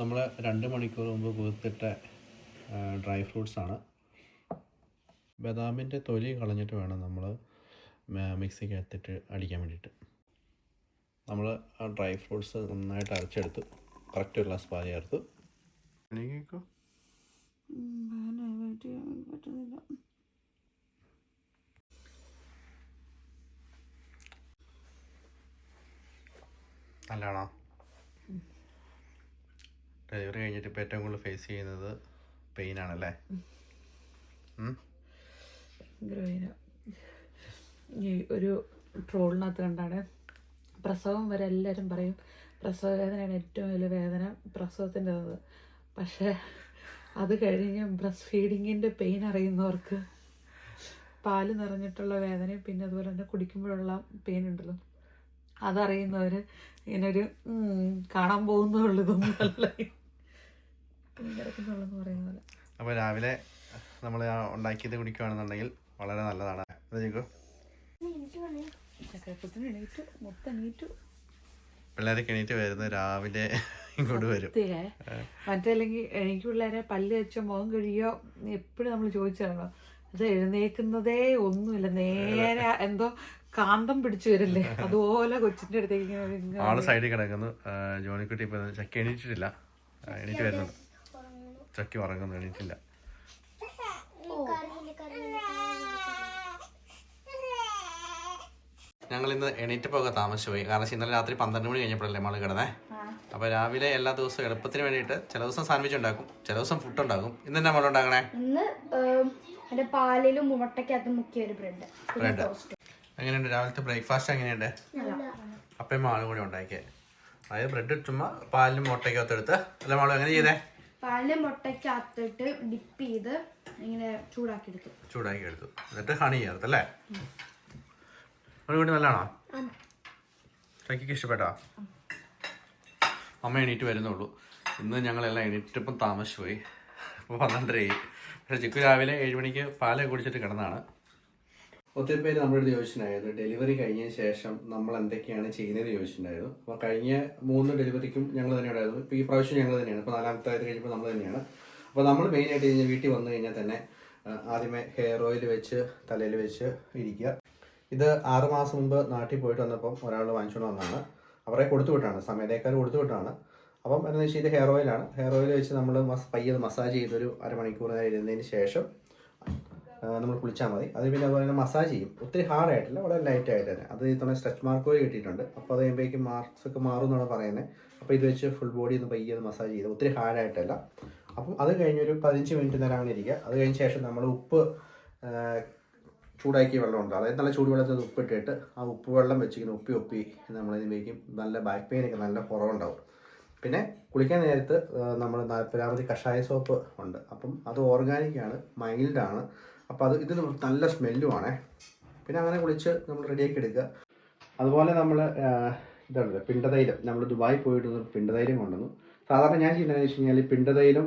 നമ്മൾ രണ്ട് മണിക്കൂർ മുമ്പ് കുതിർത്തിട്ട ഡ്രൈ ഫ്രൂട്ട്സാണ് ബദാമിന്റെ തൊലി കളഞ്ഞിട്ട് വേണം നമ്മൾ മിക്സിക്ക് എടുത്തിട്ട് അടിക്കാൻ വേണ്ടിയിട്ട്. നമ്മൾ ആ ഡ്രൈ ഫ്രൂട്ട്സ് നന്നായിട്ട് അരച്ചെടുത്തു. കറക്റ്റ് ഒരു ഗ്ലാസ് പാൽ ചേർത്തു. നല്ലതാണോ? ഡെലിവറി കഴിഞ്ഞിട്ട് ഇപ്പോൾ ഏറ്റവും കൂടുതൽ ഫേസ് ചെയ്യുന്നത് പെയിൻ ആണല്ലേ? ഈ ഒരു ട്രോളിനകത്ത് കണ്ടാണ്. പ്രസവം വരെ എല്ലാവരും പറയും പ്രസവ വേദനയാണ് ഏറ്റവും വലിയ വേദന പ്രസവത്തിന്റെ അത് പക്ഷേ അത് കഴിഞ്ഞ് ബ്രസ്റ്റ് ഫീഡിങ്ങിന്റെ പെയിൻ അറിയുന്നവർക്ക് പാൽ നിറഞ്ഞിട്ടുള്ള വേദനയും പിന്നെ അതുപോലെ തന്നെ കുടിക്കുമ്പോഴുള്ള പെയിൻ ഉണ്ടല്ലോ. അതറിയുന്നവർ ഇങ്ങനൊരു കാണാൻ പോകുന്നുള്ളൂ ഇതൊന്നും കിടക്കുന്നുള്ളെന്ന് പറയുന്ന പോലെ. അപ്പോൾ രാവിലെ നമ്മൾ ഉണ്ടാക്കിയത് കുടിക്കുകയാണെന്നുണ്ടെങ്കിൽ വളരെ നല്ലതാണ്. പിള്ളേരെ എണീറ്റു പിള്ളേരൊക്കെ വരുന്നത് രാവിലെ ഇങ്ങോട്ട് വരും. മറ്റല്ലെങ്കിൽ എനിക്ക് പിള്ളേരെ പല്ല് വെച്ചോ മുഖം കഴിയോ എപ്പോഴും നമ്മൾ ചോദിച്ചാണോ അത് എഴുന്നേക്കുന്നതേ ഒന്നുമില്ല നേരെ എന്തോ കാന്തം പിടിച്ചു വരില്ലേ? അതുപോലെ കൊച്ചിന്റെ അടുത്തേക്ക് ആൾ സൈഡിൽ കിടക്കുന്നു. ജോണിക്കുട്ടി ഇപ്പൊ ചക്ക എണീറ്റിട്ടില്ല. എണീറ്റ് വരുന്നുണ്ട്. ചക്കി ഉറങ്ങുന്നു എണീറ്റില്ല. ഞങ്ങൾ ഇന്ന് എണീറ്റപ്പോൾ പോകാൻ താമസിച്ചു പോയി കാരണം വെച്ചാൽ ഇന്നലെ രാത്രി പന്ത്രണ്ട് മണി കഴിഞ്ഞപ്പോഴല്ലേ നമ്മൾ കിടന്നേ. അപ്പോൾ രാവിലെ എല്ലാ ദിവസവും എളുപ്പത്തിന് വേണ്ടിയിട്ട് ചില ദിവസം സാൻഡ്വിച്ച് ഉണ്ടാക്കും ചില ദിവസം ഫുഡ് ഉണ്ടാക്കും. ഇന്ന് തന്നെ നമ്മൾ ഉണ്ടാക്കണേ? ഇന്ന് എന്റെ പാലിലും മുട്ടയ്ക്കകത്ത് മുക്കിയ ഒരു ബ്രെഡ്. ബ്രെഡ്. എങ്ങനെയുണ്ട്? രാവിലത്തെ ബ്രേക്ക്ഫാസ്റ്റ് എങ്ങനെയുണ്ട്? അപ്പം മാളും കൂടി ഉണ്ടാക്കിയത് അതായത് ബ്രെഡ് ചുമ്മാ പാലിലും മുട്ടയ്ക്കകത്ത് എടുത്ത്. അല്ല മാളും എങ്ങനെ ചെയ്തേ? പാലിലും മുട്ടയ്ക്കകത്തിട്ട് ഡിപ്പ് ചെയ്ത് ഇങ്ങനെ ചൂടാക്കി എടുത്തു ചൂടാക്കി എടുത്തു എന്നിട്ട് ഹണി ചേർത്ത് അല്ലേ? കൂടി നല്ലതാണോ? ചക്കിക്ക് ഇഷ്ടപ്പെട്ടോ? അമ്മ എണീറ്റ് വരുന്നുള്ളൂ. ഇന്ന് ഞങ്ങളെല്ലാം എണീറ്റിപ്പം താമസിച്ചു പോയി അപ്പോൾ പന്ത്രണ്ടരയായി പക്ഷേ ചിക്കു രാവിലെ ഏഴ് മണിക്ക് പാൽ കുടിച്ചിട്ട് കിടന്നതാണ്. ഒത്തിരി പേര് നമ്മളൊരു ചോദിച്ചിട്ടുണ്ടായിരുന്നു ഡെലിവറി കഴിഞ്ഞ ശേഷം നമ്മൾ എന്തൊക്കെയാണ് ചെയ്യുന്നത് ചോദിച്ചിട്ടുണ്ടായിരുന്നു. അപ്പോൾ കഴിഞ്ഞ മൂന്ന് ഡെലിവറിക്കും ഞങ്ങൾ തന്നെ ഉണ്ടായിരുന്നു ഇപ്പോൾ ഈ പ്രാവശ്യം ഞങ്ങൾ തന്നെയാണ്. ഇപ്പോൾ നാലാമത്തെ ആയത് കഴിഞ്ഞപ്പോൾ നമ്മൾ തന്നെയാണ്. അപ്പോൾ നമ്മൾ മെയിനായിട്ട് കഴിഞ്ഞാൽ വീട്ടിൽ വന്നു കഴിഞ്ഞാൽ തന്നെ ആദ്യമേ ഹെയർ ഓയിൽ വെച്ച് തലയിൽ വെച്ച് ഇരിക്കുക. ഇത് ആറ് മാസം മുമ്പ് നാട്ടിൽ പോയിട്ട് വന്നപ്പം ഒരാൾ വാങ്ങിച്ചുകൊണ്ട് വന്നതാണ്. അവരെ കൊടുത്തു വിട്ടാണ് സമയത്തേക്കാർ കൊടുത്തു വിട്ടാണ് അപ്പം എന്താണെന്ന് വെച്ചാൽ ഇത് ഹെയർ ഓയിലാണ് ഹെയർ ഓയിൽ വെച്ച് നമ്മൾ മസ് പയ്യത് മസാജ് ചെയ്തൊരു അരമണിക്കൂർ ഇരുന്നതിന് ശേഷം നമ്മൾ കുളിച്ചാൽ മതി. അത് പിന്നെ അതുപോലെ തന്നെ മസാജ് ചെയ്യും. ഒത്തിരി ഹാർഡ് ആയിട്ടില്ല വളരെ ലൈറ്റ് ആയിട്ട് തന്നെ. അത് ഇത്തവണ സ്ട്രെച്ച് മാർക്ക് വഴി കിട്ടിയിട്ടുണ്ട്. അപ്പോൾ അത് കഴിയുമ്പോഴേക്കും മാർക്സ് ഒക്കെ മാറും എന്നാണ് പറയുന്നത് അപ്പോൾ ഇത് വെച്ച് ഫുൾ ബോഡി ഒന്ന് പയ്യെ ഒന്ന് മസാജ് ചെയ്ത്. ഒത്തിരി ഹാർഡ് ആയിട്ടല്ല. അപ്പം അത് കഴിഞ്ഞൊരു പതിനഞ്ച് മിനിറ്റ് നേരം അങ്ങനെ ഇരിക്കുക. അത് കഴിഞ്ഞ ശേഷം നമ്മൾ ഉപ്പ് ചൂടാക്കിയ വെള്ളമുണ്ട് അതായത് നല്ല ചൂടുവെള്ളത്തിൽ ഉപ്പ് ഇട്ടിട്ട് ആ ഉപ്പ് വെള്ളം വെച്ചിങ്ങനെ ഉപ്പി ഉപ്പി നമ്മളിതിലേക്ക് നല്ല ബാക്ക് പെയിനൊക്കെ നല്ല കുറവുണ്ടാവും. പിന്നെ കുളിക്കാൻ നേരത്ത് നമ്മൾ നാൽപ്പതാമത് കഷായ സോപ്പ് ഉണ്ട്. അപ്പം അത് ഓർഗാനിക്കാണ് മൈൽഡാണ് അപ്പോൾ അത് ഇതിന് നല്ല സ്മെല്ലുമാണേ പിന്നെ അങ്ങനെ കുളിച്ച് നമ്മൾ റെഡിയാക്കി എടുക്കുക. അതുപോലെ നമ്മൾ ഇതാണ് പിണ്ടതൈലം നമ്മൾ ദുബായി പോയിട്ട് പിണ്ടതൈലം കൊണ്ടുവന്നു. സാധാരണ ഞാൻ ചെയ്യുന്നതെന്ന് വെച്ച് കഴിഞ്ഞാൽ പിണ്ടതൈലം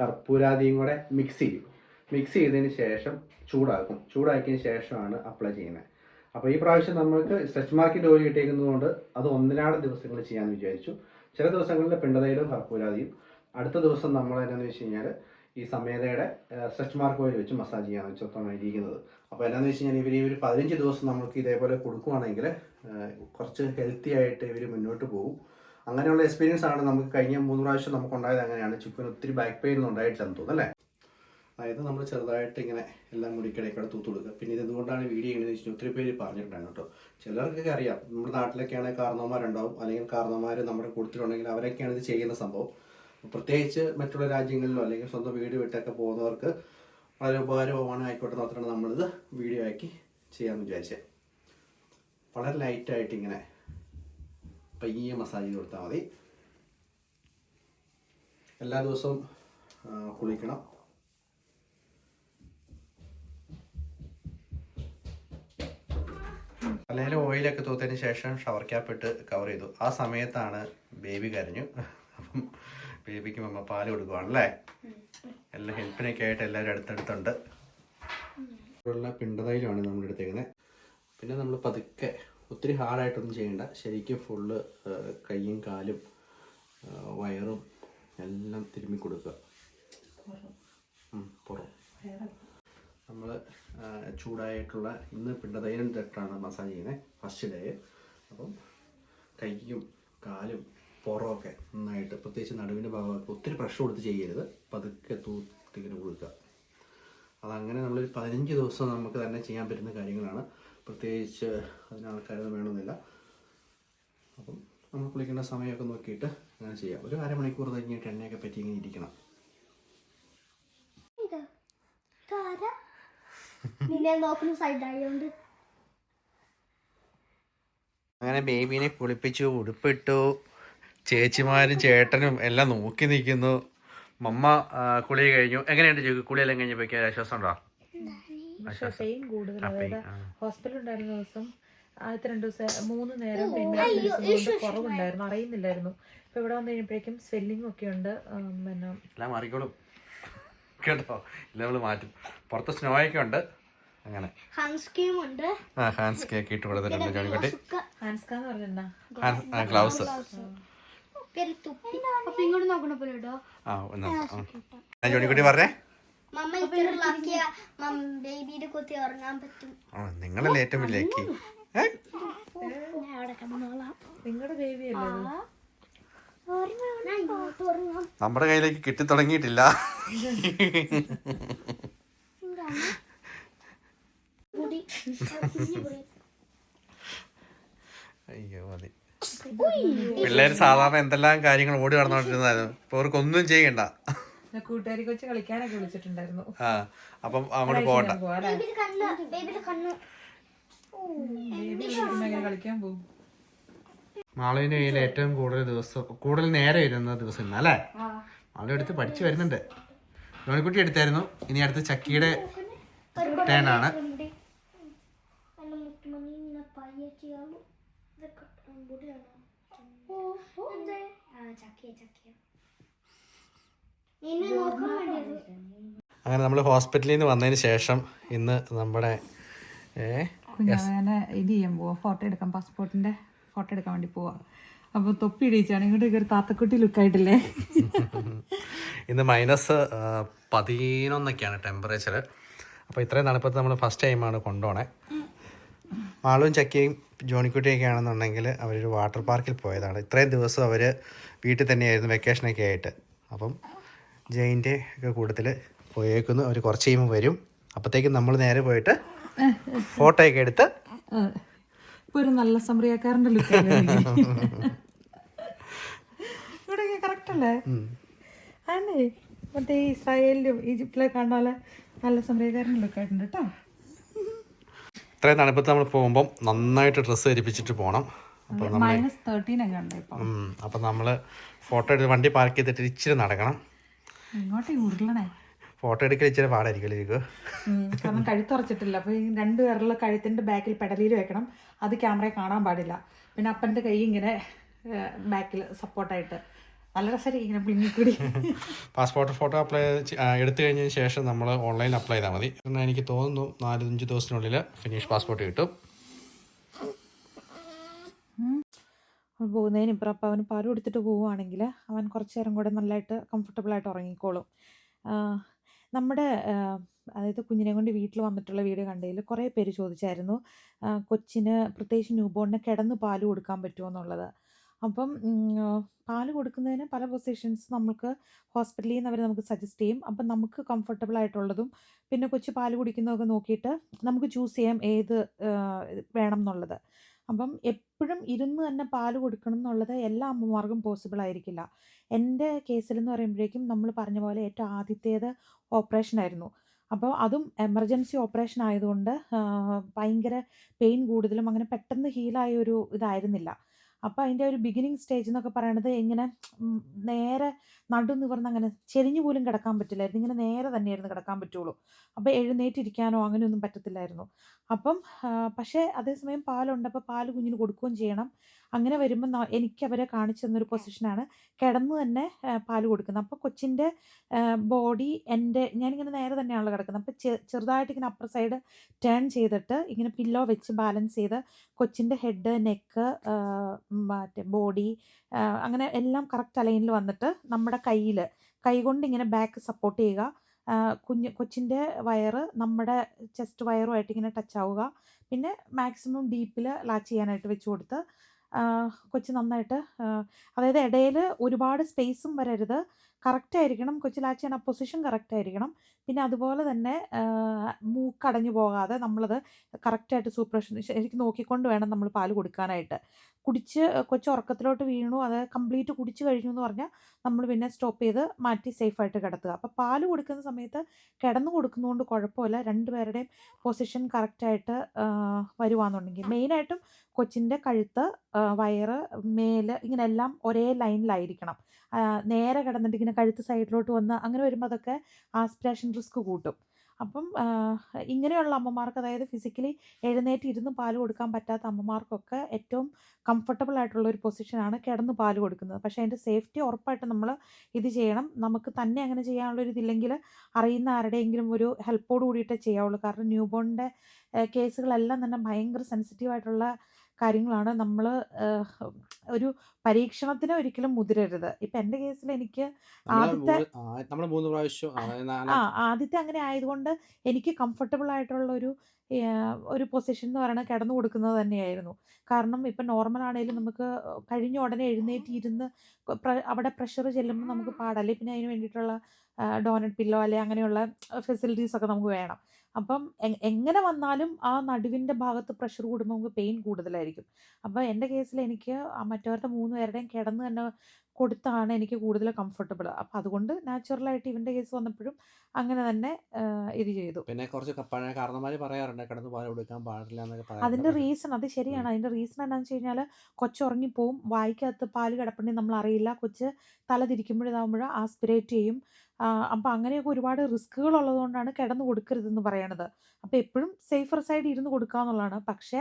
കർപ്പൂരാദിയും കൂടെ മിക്സ് ചെയ്യും. മിക്സ് ചെയ്തതിന് ശേഷം ചൂടാക്കും. ചൂടാക്കിയതിന് ശേഷമാണ് അപ്ലൈ ചെയ്യുന്നത്. അപ്പോൾ ഈ പ്രാവശ്യം നമ്മൾക്ക് സ്ട്രെച്ച് മാർക്കിന്റെ ഓയിൽ കിട്ടിയിരിക്കുന്നതുകൊണ്ട് അത് ഒന്നിനാട് ദിവസങ്ങൾ ചെയ്യാമെന്ന് വിചാരിച്ചു. ചില ദിവസങ്ങളിൽ പിണ്ടതൈലും കർപ്പൂരാദിയും. അടുത്ത ദിവസം നമ്മൾ എന്നാന്ന് വെച്ച് കഴിഞ്ഞാൽ ഈ സമേതയുടെ സ്ട്രെച്ച് മാർക്ക് ഓയിൽ വെച്ച് മസാജ് ചെയ്യാൻ വെച്ചിട്ടാണ് ഇരിക്കുന്നത്. അപ്പോൾ എന്നാന്ന് വെച്ച് കഴിഞ്ഞാൽ ഇവർ ഒരു പതിനഞ്ച് ദിവസം നമുക്ക് ഇതേപോലെ കൊടുക്കുവാണെങ്കിൽ കുറച്ച് ഹെൽത്തി ആയിട്ട് ഇവർ മുന്നോട്ട് പോകും. അങ്ങനെയുള്ള എക്സ്പീരിയൻസ് ആണ് നമുക്ക് കഴിഞ്ഞ മൂന്ന് പ്രാവശ്യം നമുക്ക് ഉണ്ടായത് അങ്ങനെയാണ്. ചുക്കിന് ഒത്തിരി ബാക്ക് പെയിൻ ഒന്നും ഉണ്ടായിട്ടില്ലെന്ന് തോന്നുന്നു അല്ലേ? അതായത് നമ്മൾ ചെറുതായിട്ട് ഇങ്ങനെ എല്ലാം മുടിക്കിടയ്ക്കൂടെ തൂത്ത് കൊടുക്കുക. പിന്നെ ഇത് വീഡിയോ ചെയ്യുന്നത് വെച്ചാൽ ഒത്തിരി പേര് പറഞ്ഞിട്ടുണ്ടായിരുന്നു കേട്ടോ. ചിലർക്കൊക്കെ അറിയാം നമ്മുടെ നാട്ടിലൊക്കെയാണെങ്കിൽ കാരണവന്മാരുണ്ടാവും അല്ലെങ്കിൽ കാരണവന്മാർ നമ്മുടെ കൊടുത്തിട്ടുണ്ടെങ്കിൽ അവരൊക്കെയാണ് ഇത് ചെയ്യുന്ന സംഭവം. പ്രത്യേകിച്ച് മറ്റുള്ള രാജ്യങ്ങളിലോ അല്ലെങ്കിൽ സ്വന്തം വീട് വിട്ടൊക്കെ പോകുന്നവർക്ക് വളരെ ഉപകാരമാണ് ആയിക്കോട്ടെ മാത്രമാണ് നമ്മളിത് വീഡിയോ ആക്കി ചെയ്യാമെന്ന് വിചാരിച്ചത് വളരെ ലൈറ്റായിട്ട് ഇങ്ങനെ പയ്യെ മസാജ് ചെയ്ത് കൊടുത്താൽ മതി. എല്ലാ ദിവസവും കുളിക്കണം. തലയിൽ ഓയിലൊക്കെ തൂത്തതിന് ശേഷം ഷവർ ക്യാപ്പ് ഇട്ട് കവർ ചെയ്തു. ആ സമയത്താണ് ബേബി കരഞ്ഞു. അപ്പം ബേബിക്ക് മമ്മ പാൽ കൊടുക്കുവാണല്ലേ എല്ലാ ഹെൽപ്പിനൊക്കെ ആയിട്ട് എല്ലാവരും അടുത്തടുത്തുണ്ട്. ഉള്ള പിണ്ടതൈലമാണ് നമ്മൾ എടുത്തേക്കുന്നത് പിന്നെ നമ്മൾ പതുക്കെ ഒത്തിരി ഹാർഡായിട്ടൊന്നും ചെയ്യണ്ട ശരിക്കും ഫുള്ള് കൈയും കാലും വയറും എല്ലാം തിരുമ്മി കൊടുക്കുക. പുറം. നമ്മൾ ചൂടായിട്ടുള്ള ഇന്ന് പിണ്ടതൈനം തൊട്ടാണ് മസാജ് ചെയ്യുന്നത് ഫസ്റ്റ് ഡേ. അപ്പം കൈയും കാലും പുറമൊക്കെ നന്നായിട്ട് പ്രത്യേകിച്ച് നടുവിന്റെ ഭാഗമൊക്കെ ഒത്തിരി പ്രഷർ കൊടുത്ത് ചെയ്യരുത്. പതുക്കെ തൂത്തിങ്ങനെ കൊടുക്കുക അതങ്ങനെ നമ്മളൊരു പതിനഞ്ച് ദിവസം നമുക്ക് തന്നെ ചെയ്യാൻ പറ്റുന്ന കാര്യങ്ങളാണ്. പ്രത്യേകിച്ച് അതിന് ആൾക്കാരൊന്നും വേണമെന്നില്ല. അപ്പം നമ്മൾ കുളിക്കേണ്ട സമയമൊക്കെ നോക്കിയിട്ട് അങ്ങനെ ചെയ്യാം. ഒരു അരമണിക്കൂർ കഴിഞ്ഞിട്ട് എണ്ണയൊക്കെ പറ്റി ഇങ്ങനെ ഇരിക്കണം. അങ്ങനെ ബേബീനെ കുളിപ്പിച്ചു ഉടുപ്പിട്ടു. ചേച്ചിമാരും ചേട്ടനും എല്ലാം നോക്കി നിൽക്കുന്നു. മമ്മ കുളി കഴിഞ്ഞു. എങ്ങനെയുണ്ട് ചേച്ചി കുളിയെല്ലാം കഴിഞ്ഞപ്പോഴേക്ക് ആശ്വാസം ഉണ്ടോ? പെയിൻ കൂടുതൽ അതായത് ഹോസ്പിറ്റലിൽ ഉണ്ടായിരുന്ന ദിവസം ആദ്യത്തെ രണ്ട് ദിവസം മൂന്ന് നേരം പിന്നെ കുറവുണ്ടായിരുന്നു. അറിയുന്നില്ലായിരുന്നു. ഇപ്പൊ ഇവിടെ വന്നു കഴിഞ്ഞപ്പോഴേക്കും സ്വെല്ലിംഗ് ഒക്കെ ഉണ്ട്. പിന്നെ എല്ലാം മാറിക്കോളും. കേട്ടോ? ഇല്ല നമ്മൾ മാറ്റും. പുറത്ത് സ്നോ ഒക്കെ ഉണ്ട്. അങ്ങനെ. ഹൺസ്കീം ഉണ്ട്. ആ ഹാൻഡ്സ് കേക്ക് ഇട്ട് കൊടുത്തിട്ടുണ്ട് ജോണിക്കുട്ടി ഗ്ലൗസ്. ജോണിക്കുട്ടി പറഞ്ഞേ? നിങ്ങളല്ലേ ഏറ്റവും വലിയ ലക്കി നിങ്ങളുടെ നമ്മുടെ കയ്യിലേക്ക് കിട്ടി തുടങ്ങിയിട്ടില്ല മുടി കുഞ്ഞി മുടി. അയ്യോ മതി പിള്ളേര് സാധാരണ എന്തെല്ലാം കാര്യങ്ങൾ ഓടി നടന്നോണ്ടിരുന്നായിരുന്നു ഇപ്പൊ അവർക്കൊന്നും ചെയ്യണ്ട. പിന്നെ കൂട്ടുകാരി കൊച്ച് കളിക്കാനൊക്കെ വിളിച്ചിട്ടുണ്ടായിരുന്നു. ആ അപ്പം അങ്ങോട്ട് പോകണ്ട. കളിക്കാൻ പോകും മാളുവിന്റെ കയ്യിൽ ഏറ്റവും കൂടുതൽ ദിവസം കൂടുതൽ നേരം ഇരുന്ന ദിവസം ഇന്ന് അല്ലേ? മാളു എടുത്ത് പഠിച്ചു വരുന്നുണ്ട്. ജോണിക്കുട്ടി എടുത്തായിരുന്നു. ഇനി അടുത്ത് ചക്കിയുടെ ടേൺ ആണ് ഉണ്ട്. എന്നെ മുത്തുമണി ഇങ്ങനെ പയ്യെ ചെയ്യാമോ ഇതൊക്കെ മുടിയാണോ എന്തേ? ആ, ചക്കിയ, ചക്കിയ. നിന്നെ നോക്കാൻ വേണ്ടിയത് അങ്ങനെ നമ്മൾ ഹോസ്പിറ്റലിൽ നിന്ന് വന്നതിന് ശേഷം ഇന്ന് നമ്മുടെ ഇത് ചെയ്യാൻ പോവാ ഫോട്ടോ എടുക്കാം പാസ്പോർട്ടിന്റെ ഫോട്ടോ എടുക്കാൻ വേണ്ടി പോവാ അപ്പൊ തൊപ്പി ഇടിയിച്ചാണ് ഇങ്ങോട്ട് ഒരു താത്തക്കുട്ടി ലുക്കായിട്ടില്ലേ ഇന്ന് മൈനസ് പതിനൊന്നൊക്കെയാണ് ടെമ്പറേച്ചർ അപ്പോൾ ഇത്രയും തണുപ്പത്ത് നമ്മൾ ഫസ്റ്റ് ടൈമാണ് കൊണ്ടുപോണേ മാളും ചക്കിയും ജോണിക്കുട്ടിയൊക്കെ ആണെന്നുണ്ടെങ്കിൽ അവരൊരു വാട്ടർ പാർക്കിൽ പോയതാണ്. ഇത്രയും ദിവസം അവർ വീട്ടിൽ തന്നെയായിരുന്നു വെക്കേഷനൊക്കെ ആയിട്ട്. അപ്പം ജയിന്റെ ഒക്കെ കൂട്ടത്തിൽ പോയേക്കുന്നു. അവർ കുറച്ച് കഴിയുമ്പോൾ വരും. അപ്പോഴത്തേക്കും നമ്മൾ നേരെ പോയിട്ട് ഫോട്ടോ ഒക്കെ എടുത്ത് ഒരു നല്ല ലുക്ക് കറക്റ്റ് അല്ലേ മറ്റേ ഇസ്രായേലിലും ഈജിപ്തിലൊക്കെ കണ്ടാൽ നല്ല സമറിയാക്കാരന്റെ ലുക്കായിട്ടുണ്ട് കേട്ടോ. ഇത്രയും തണുപ്പത്ത് നമ്മൾ പോകുമ്പം നന്നായിട്ട് ഡ്രസ്സ് ധരിപ്പിച്ചിട്ട് പോകണം അപ്പം നമ്മൾ ഫോട്ടോ എടുത്ത് വണ്ടി പാർക്ക് ചെയ്തിട്ട് ഇച്ചിരി നടക്കണം. ഫോട്ടോ എടുക്കൽ ഇച്ചിരി പാടായിരിക്കും കാരണം കഴുത്തുറച്ചിട്ടില്ല അപ്പോൾ ഈ രണ്ട് പേരുള്ള കഴുത്തിന്റെ ബാക്കിൽ പെടലിൽ വെക്കണം. അത് ക്യാമറയെ കാണാൻ പാടില്ല. പിന്നെ അപ്പന്റെ കൈ ഇങ്ങനെ ബാക്കിൽ സപ്പോർട്ടായിട്ട് നല്ല രസമായിരിക്കും കൂടി പാസ്പോർട്ട് ഫോട്ടോ അപ്ലൈ എടുത്തു കഴിഞ്ഞതിന് ശേഷം നമ്മൾ ഓൺലൈൻ അപ്ലൈ ചെയ്താൽ മതി. എന്നാൽ എനിക്ക് തോന്നുന്നു നാലഞ്ച് ദിവസത്തിനുള്ളിൽ ഫിനിഷ് പാസ്പോർട്ട് കിട്ടും. പോകുന്നതിന് ഇപ്പുറം അപ്പം അവന് പാൽ കൊടുത്തിട്ട് പോവുകയാണെങ്കിൽ അവൻ കുറച്ച് നേരം കൂടെ നല്ലതായിട്ട് കംഫർട്ടബിളായിട്ട് ഉറങ്ങിക്കോളും. നമ്മുടെ അതായത് കുഞ്ഞിനെ കൊണ്ട് വീട്ടിൽ വന്നിട്ടുള്ള വീഡിയോ കണ്ടതിൽ കുറേ പേര് ചോദിച്ചായിരുന്നു കൊച്ചിന് പ്രത്യേകിച്ച് ന്യൂബോണിന് കിടന്ന് പാൽ കൊടുക്കാൻ പറ്റുമോ എന്നുള്ളത്. അപ്പം പാൽ കൊടുക്കുന്നതിന് പല പൊസിഷൻസ് നമുക്ക് ഹോസ്പിറ്റലിൽ നിന്ന് അവർ നമുക്ക് സജസ്റ്റ് ചെയ്യും. അപ്പം നമുക്ക് കംഫർട്ടബിൾ ആയിട്ടുള്ളതും പിന്നെ കൊച്ചു പാൽ കുടിക്കുന്നതൊക്കെ നോക്കിയിട്ട് നമുക്ക് ചൂസ് ചെയ്യാം ഏത് വേണം എന്നുള്ളത്. അപ്പം എപ്പോഴും ഇരുന്ന് തന്നെ പാൽ കൊടുക്കണം എന്നുള്ളത് എല്ലാ അമ്മമാർക്കും പോസിബിൾ ആയിരിക്കില്ല. എന്റെ കേസിൽ എന്ന് പറയുമ്പോഴേക്കും നമ്മൾ പറഞ്ഞ പോലെ ഏറ്റവും ആദ്യത്തേത് ഓപ്പറേഷൻ ആയിരുന്നു. അപ്പോൾ അതും എമർജൻസി ഓപ്പറേഷൻ ആയതുകൊണ്ട് ഭയങ്കര പെയിൻ കൂടുതലും അങ്ങനെ പെട്ടെന്ന് ഹീലായ ഒരു ഇതായിരുന്നില്ല. അപ്പോൾ അതിന്റെ ഒരു ബിഗിനിങ് സ്റ്റേജ് എന്നൊക്കെ പറയണത് ഇങ്ങനെ നേരെ നടു നിവർന്ന് അങ്ങനെ ചെരിഞ്ഞു പോലും കിടക്കാൻ പറ്റില്ലായിരുന്നു. ഇങ്ങനെ നേരെ തന്നെയായിരുന്നു കിടക്കാൻ പറ്റുള്ളൂ. അപ്പോൾ എഴുന്നേറ്റിരിക്കാനോ അങ്ങനെയൊന്നും പറ്റത്തില്ലായിരുന്നു. അപ്പം പക്ഷേ അതേസമയം പാലുണ്ട്. അപ്പോൾ പാൽ കുഞ്ഞിന് കൊടുക്കുകയും ചെയ്യണം. അങ്ങനെ വരുമ്പോൾ എനിക്ക് അവരെ കാണിച്ചു തന്നൊരു പൊസിഷനാണ്. കിടന്ന് തന്നെ പാൽ പാൽ കൊടുക്കുന്നത്. അപ്പോൾ കൊച്ചിന്റെ ബോഡി എന്റെ ഞാനിങ്ങനെ നേരെ തന്നെയാണല്ലോ കിടക്കുന്നത്. അപ്പോൾ ചെറുതായിട്ട് ഇങ്ങനെ അപ്പർ സൈഡ് ടേൺ ചെയ്തിട്ട് ഇങ്ങനെ പില്ലോ വെച്ച് ബാലൻസ് ചെയ്ത് കൊച്ചിന്റെ ഹെഡ് നെക്ക് മറ്റേ ബോഡി അങ്ങനെ എല്ലാം കറക്റ്റ് അലൈനിൽ വന്നിട്ട് നമ്മുടെ കയ്യിൽ കൈ കൊണ്ട് ഇങ്ങനെ ബാക്ക് സപ്പോർട്ട് ചെയ്യുക. കുഞ്ഞ് കൊച്ചിന്റെ വയറ് നമ്മുടെ ചെസ്റ്റ് വയറുമായിട്ട് ഇങ്ങനെ ടച്ച് ആവുക. പിന്നെ മാക്സിമം ഡീപ്പിൽ ലാച്ച് ചെയ്യാനായിട്ട് വെച്ച് കൊടുത്ത് കൊച്ച് നന്നായിട്ട് ആ, അതായത് ഇടയിൽ ഒരുപാട് സ്പേസും വരരുത്. കറക്റ്റ് ആയിരിക്കണം. ലാച്ചി ചെയ്യണ പൊസിഷൻ കറക്റ്റ് ആയിരിക്കണം. പിന്നെ അതുപോലെ തന്നെ ആ, മൂക്കടഞ്ഞു പോകാതെ നമ്മളത് കറക്റ്റായിട്ട് സൂപ്പറേഷൻ ശരിക്കും നോക്കിക്കൊണ്ട് വേണം നമ്മൾ പാൽ കൊടുക്കാനായിട്ട്. കുടിച്ച് കൊച്ചു ഉറക്കത്തിലോട്ട് വീണു. അത് കംപ്ലീറ്റ് കുടിച്ച് കഴിഞ്ഞു എന്ന് പറഞ്ഞാൽ നമ്മൾ പിന്നെ സ്റ്റോപ്പ് ചെയ്ത് മാറ്റി സേഫായിട്ട് കിടത്തുക. അപ്പോൾ പാൽ കൊടുക്കുന്ന സമയത്ത് കിടന്നു കൊടുക്കുന്നതുകൊണ്ട് കുഴപ്പമില്ല. രണ്ടുപേരുടെയും പൊസിഷൻ കറക്റ്റായിട്ട് വരുവാന്നുണ്ടെങ്കിൽ. മെയിനായിട്ടും കൊച്ചിന്റെ കഴുത്ത് വയറ് മേൽ ഇങ്ങനെ എല്ലാം ഒരേ ലൈനിലായിരിക്കണം. നേരെ കിടന്നിട്ട് ഇങ്ങനെ കഴുത്ത് സൈഡിലോട്ട് വന്ന് അങ്ങനെ വരുമ്പോൾ അതൊക്കെ ആസ്പിറേഷൻ റിസ്ക് കൂട്ടും. അപ്പം ഇങ്ങനെയുള്ള അമ്മമാർക്ക് അതായത് ഫിസിക്കലി എഴുന്നേറ്റ് ഇരുന്ന് പാൽ കൊടുക്കാൻ പറ്റാത്ത അമ്മമാർക്കൊക്കെ ഏറ്റവും കംഫർട്ടബിൾ ആയിട്ടുള്ള ഒരു പൊസിഷനാണ് കിടന്ന് പാൽ കൊടുക്കുന്നത്. പക്ഷേ അതിന്റെ സേഫ്റ്റി ഉറപ്പായിട്ട് നമ്മൾ ഇത് ചെയ്യണം. നമുക്ക് തന്നെ അങ്ങനെ ചെയ്യാനുള്ള ഒരു ഇതില്ലെങ്കിൽ അറിയുന്ന ആരുടെയെങ്കിലും ഒരു ഹെൽപ്പോട് കൂടിയിട്ടേ ചെയ്യാവുള്ളൂ. കാരണം ന്യൂബോണിന്റെ കേസുകളെല്ലാം തന്നെ ഭയങ്കര സെൻസിറ്റീവ് ആയിട്ടുള്ള കാര്യങ്ങളാണ് നമ്മൾ ഒരു പരീക്ഷണത്തിന് ഒരിക്കലും മുതിരരുത്. ഇപ്പം എന്റെ കേസിൽ എനിക്ക് ആദ്യത്തെ നമ്മൾ ആ, മൂന്ന് പ്രാവശ്യം ആ ആദ്യത്തെ അങ്ങനെ ആയതുകൊണ്ട് എനിക്ക് കംഫർട്ടബിൾ ആയിട്ടുള്ള ഒരു ഒരു പൊസിഷൻ എന്ന് പറയുന്നത് കിടന്നു കൊടുക്കുന്നത് തന്നെയായിരുന്നു. കാരണം ഇപ്പം നോർമൽ ആണെങ്കിലും നമുക്ക് കഴിഞ്ഞ ഉടനെ എഴുന്നേറ്റിരുന്ന് അവിടെ പ്രഷർ ചെല്ലുമ്പോൾ നമുക്ക് പാടല്ലേ? പിന്നെ അതിന് വേണ്ടിയിട്ടുള്ള ഡോനറ്റ് പില്ലോ അല്ലെ അങ്ങനെയുള്ള ഫെസിലിറ്റീസ് ഒക്കെ നമുക്ക് വേണം. അപ്പം എങ്ങനെ വന്നാലും ആ നടുവിന്റെ ഭാഗത്ത് പ്രഷർ കൂടുമ്പോൾ നമുക്ക് പെയിൻ കൂടുതലായിരിക്കും. അപ്പോൾ എന്റെ കേസിൽ എനിക്ക് മറ്റവരുടെ മൂന്ന് പേരുടെയും കിടന്ന് തന്നെ കൊടുത്താണ് എനിക്ക് കൂടുതൽ കംഫർട്ടബിൾ അപ്പം അതുകൊണ്ട് നാച്ചുറലായിട്ട് ഇവന്റെ കേസ് വന്നപ്പോഴും അങ്ങനെ തന്നെ ഇത് ചെയ്തു. പിന്നെ കുറച്ച് പറയാറുണ്ട് കിടന്ന് പാൽ കൊടുക്കാൻ പാടില്ല എന്നൊക്കെ അതിന്റെ റീസൺ അത് ശരിയാണ്. അതിന്റെ റീസൺ എന്താണെന്ന് വെച്ച് കഴിഞ്ഞാൽ കൊച്ച് ഉറങ്ങിപ്പോവും വായിക്കകത്ത് പാൽ കിടപ്പുണ്ടെങ്കിൽ നമ്മൾ അറിയില്ല കൊച്ച് തല തിരിക്കുമ്പോഴിതാകുമ്പോൾ ആസ്പിറേറ്റ് ചെയ്യും. അപ്പം അങ്ങനെയൊക്കെ ഒരുപാട് റിസ്കുകൾ ഉള്ളതുകൊണ്ടാണ് കിടന്ന് കൊടുക്കരുതെന്ന് പറയണത്. അപ്പോൾ എപ്പോഴും സേഫർ സൈഡ് ഇരുന്ന് കൊടുക്കുക എന്നുള്ളതാണ് പക്ഷേ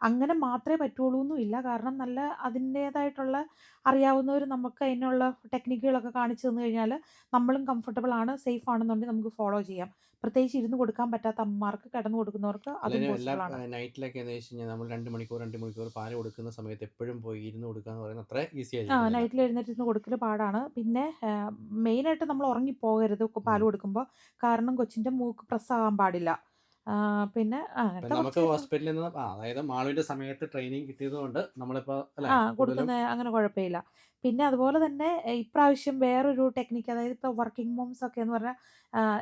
അങ്ങനെ മാത്രമേ പറ്റുള്ളൂ എന്നുമില്ല കാരണം നല്ല അതിന്റേതായിട്ടുള്ള അറിയാവുന്നവർ നമുക്ക് അതിനുള്ള ടെക്നിക്കുകളൊക്കെ കാണിച്ചു തന്നു കഴിഞ്ഞാൽ നമ്മളും കംഫർട്ടബിൾ ആണ് സേഫ് ആണെന്നുണ്ടെങ്കിൽ നമുക്ക് ഫോളോ ചെയ്യാം. പ്രത്യേകിച്ച് ഇരുന്ന് കൊടുക്കാൻ പറ്റാത്ത അമ്മമാർക്ക് കിടന്നു കൊടുക്കുന്നവർക്ക് അതും നൈറ്റിലൊക്കെ എന്ന് വെച്ച് കഴിഞ്ഞാൽ നമ്മൾ രണ്ട് മണിക്കൂർ രണ്ട് മണിക്കൂർ പാൽ കൊടുക്കുന്ന സമയത്ത് എപ്പോഴും പോയി ഇരുന്ന് കൊടുക്കുക എന്ന് പറയുന്നത് അത്ര ഈസി ആ നൈറ്റിൽ എഴുന്നേറ്റ് ഇരുന്ന് കൊടുക്കൽ പാടാണ്. പിന്നെ മെയിനായിട്ട് നമ്മൾ ഉറങ്ങിപ്പോകരുത് പാൽ കൊടുക്കുമ്പോൾ കാരണം കൊച്ചിന്റെ മൂക്ക് പ്രസ് ആകാൻ പാടില്ല. പിന്നെ ഇപ്പം നമുക്ക് ഹോസ്പിറ്റലിൽ നിന്ന് അതായത് മാളുവിന്റെ സമയത്ത് ട്രെയിനിങ് കിട്ടിയതുകൊണ്ട് നമ്മളിപ്പോ ആ കൊടുക്കുന്ന അങ്ങനെ കുഴപ്പമില്ല. പിന്നെ അതുപോലെ തന്നെ ഇപ്രാവശ്യം വേറൊരു ടെക്നിക്ക് അതായത് ഇപ്പോൾ വർക്കിംഗ് മോംസ് ഒക്കെ എന്ന് പറഞ്ഞാൽ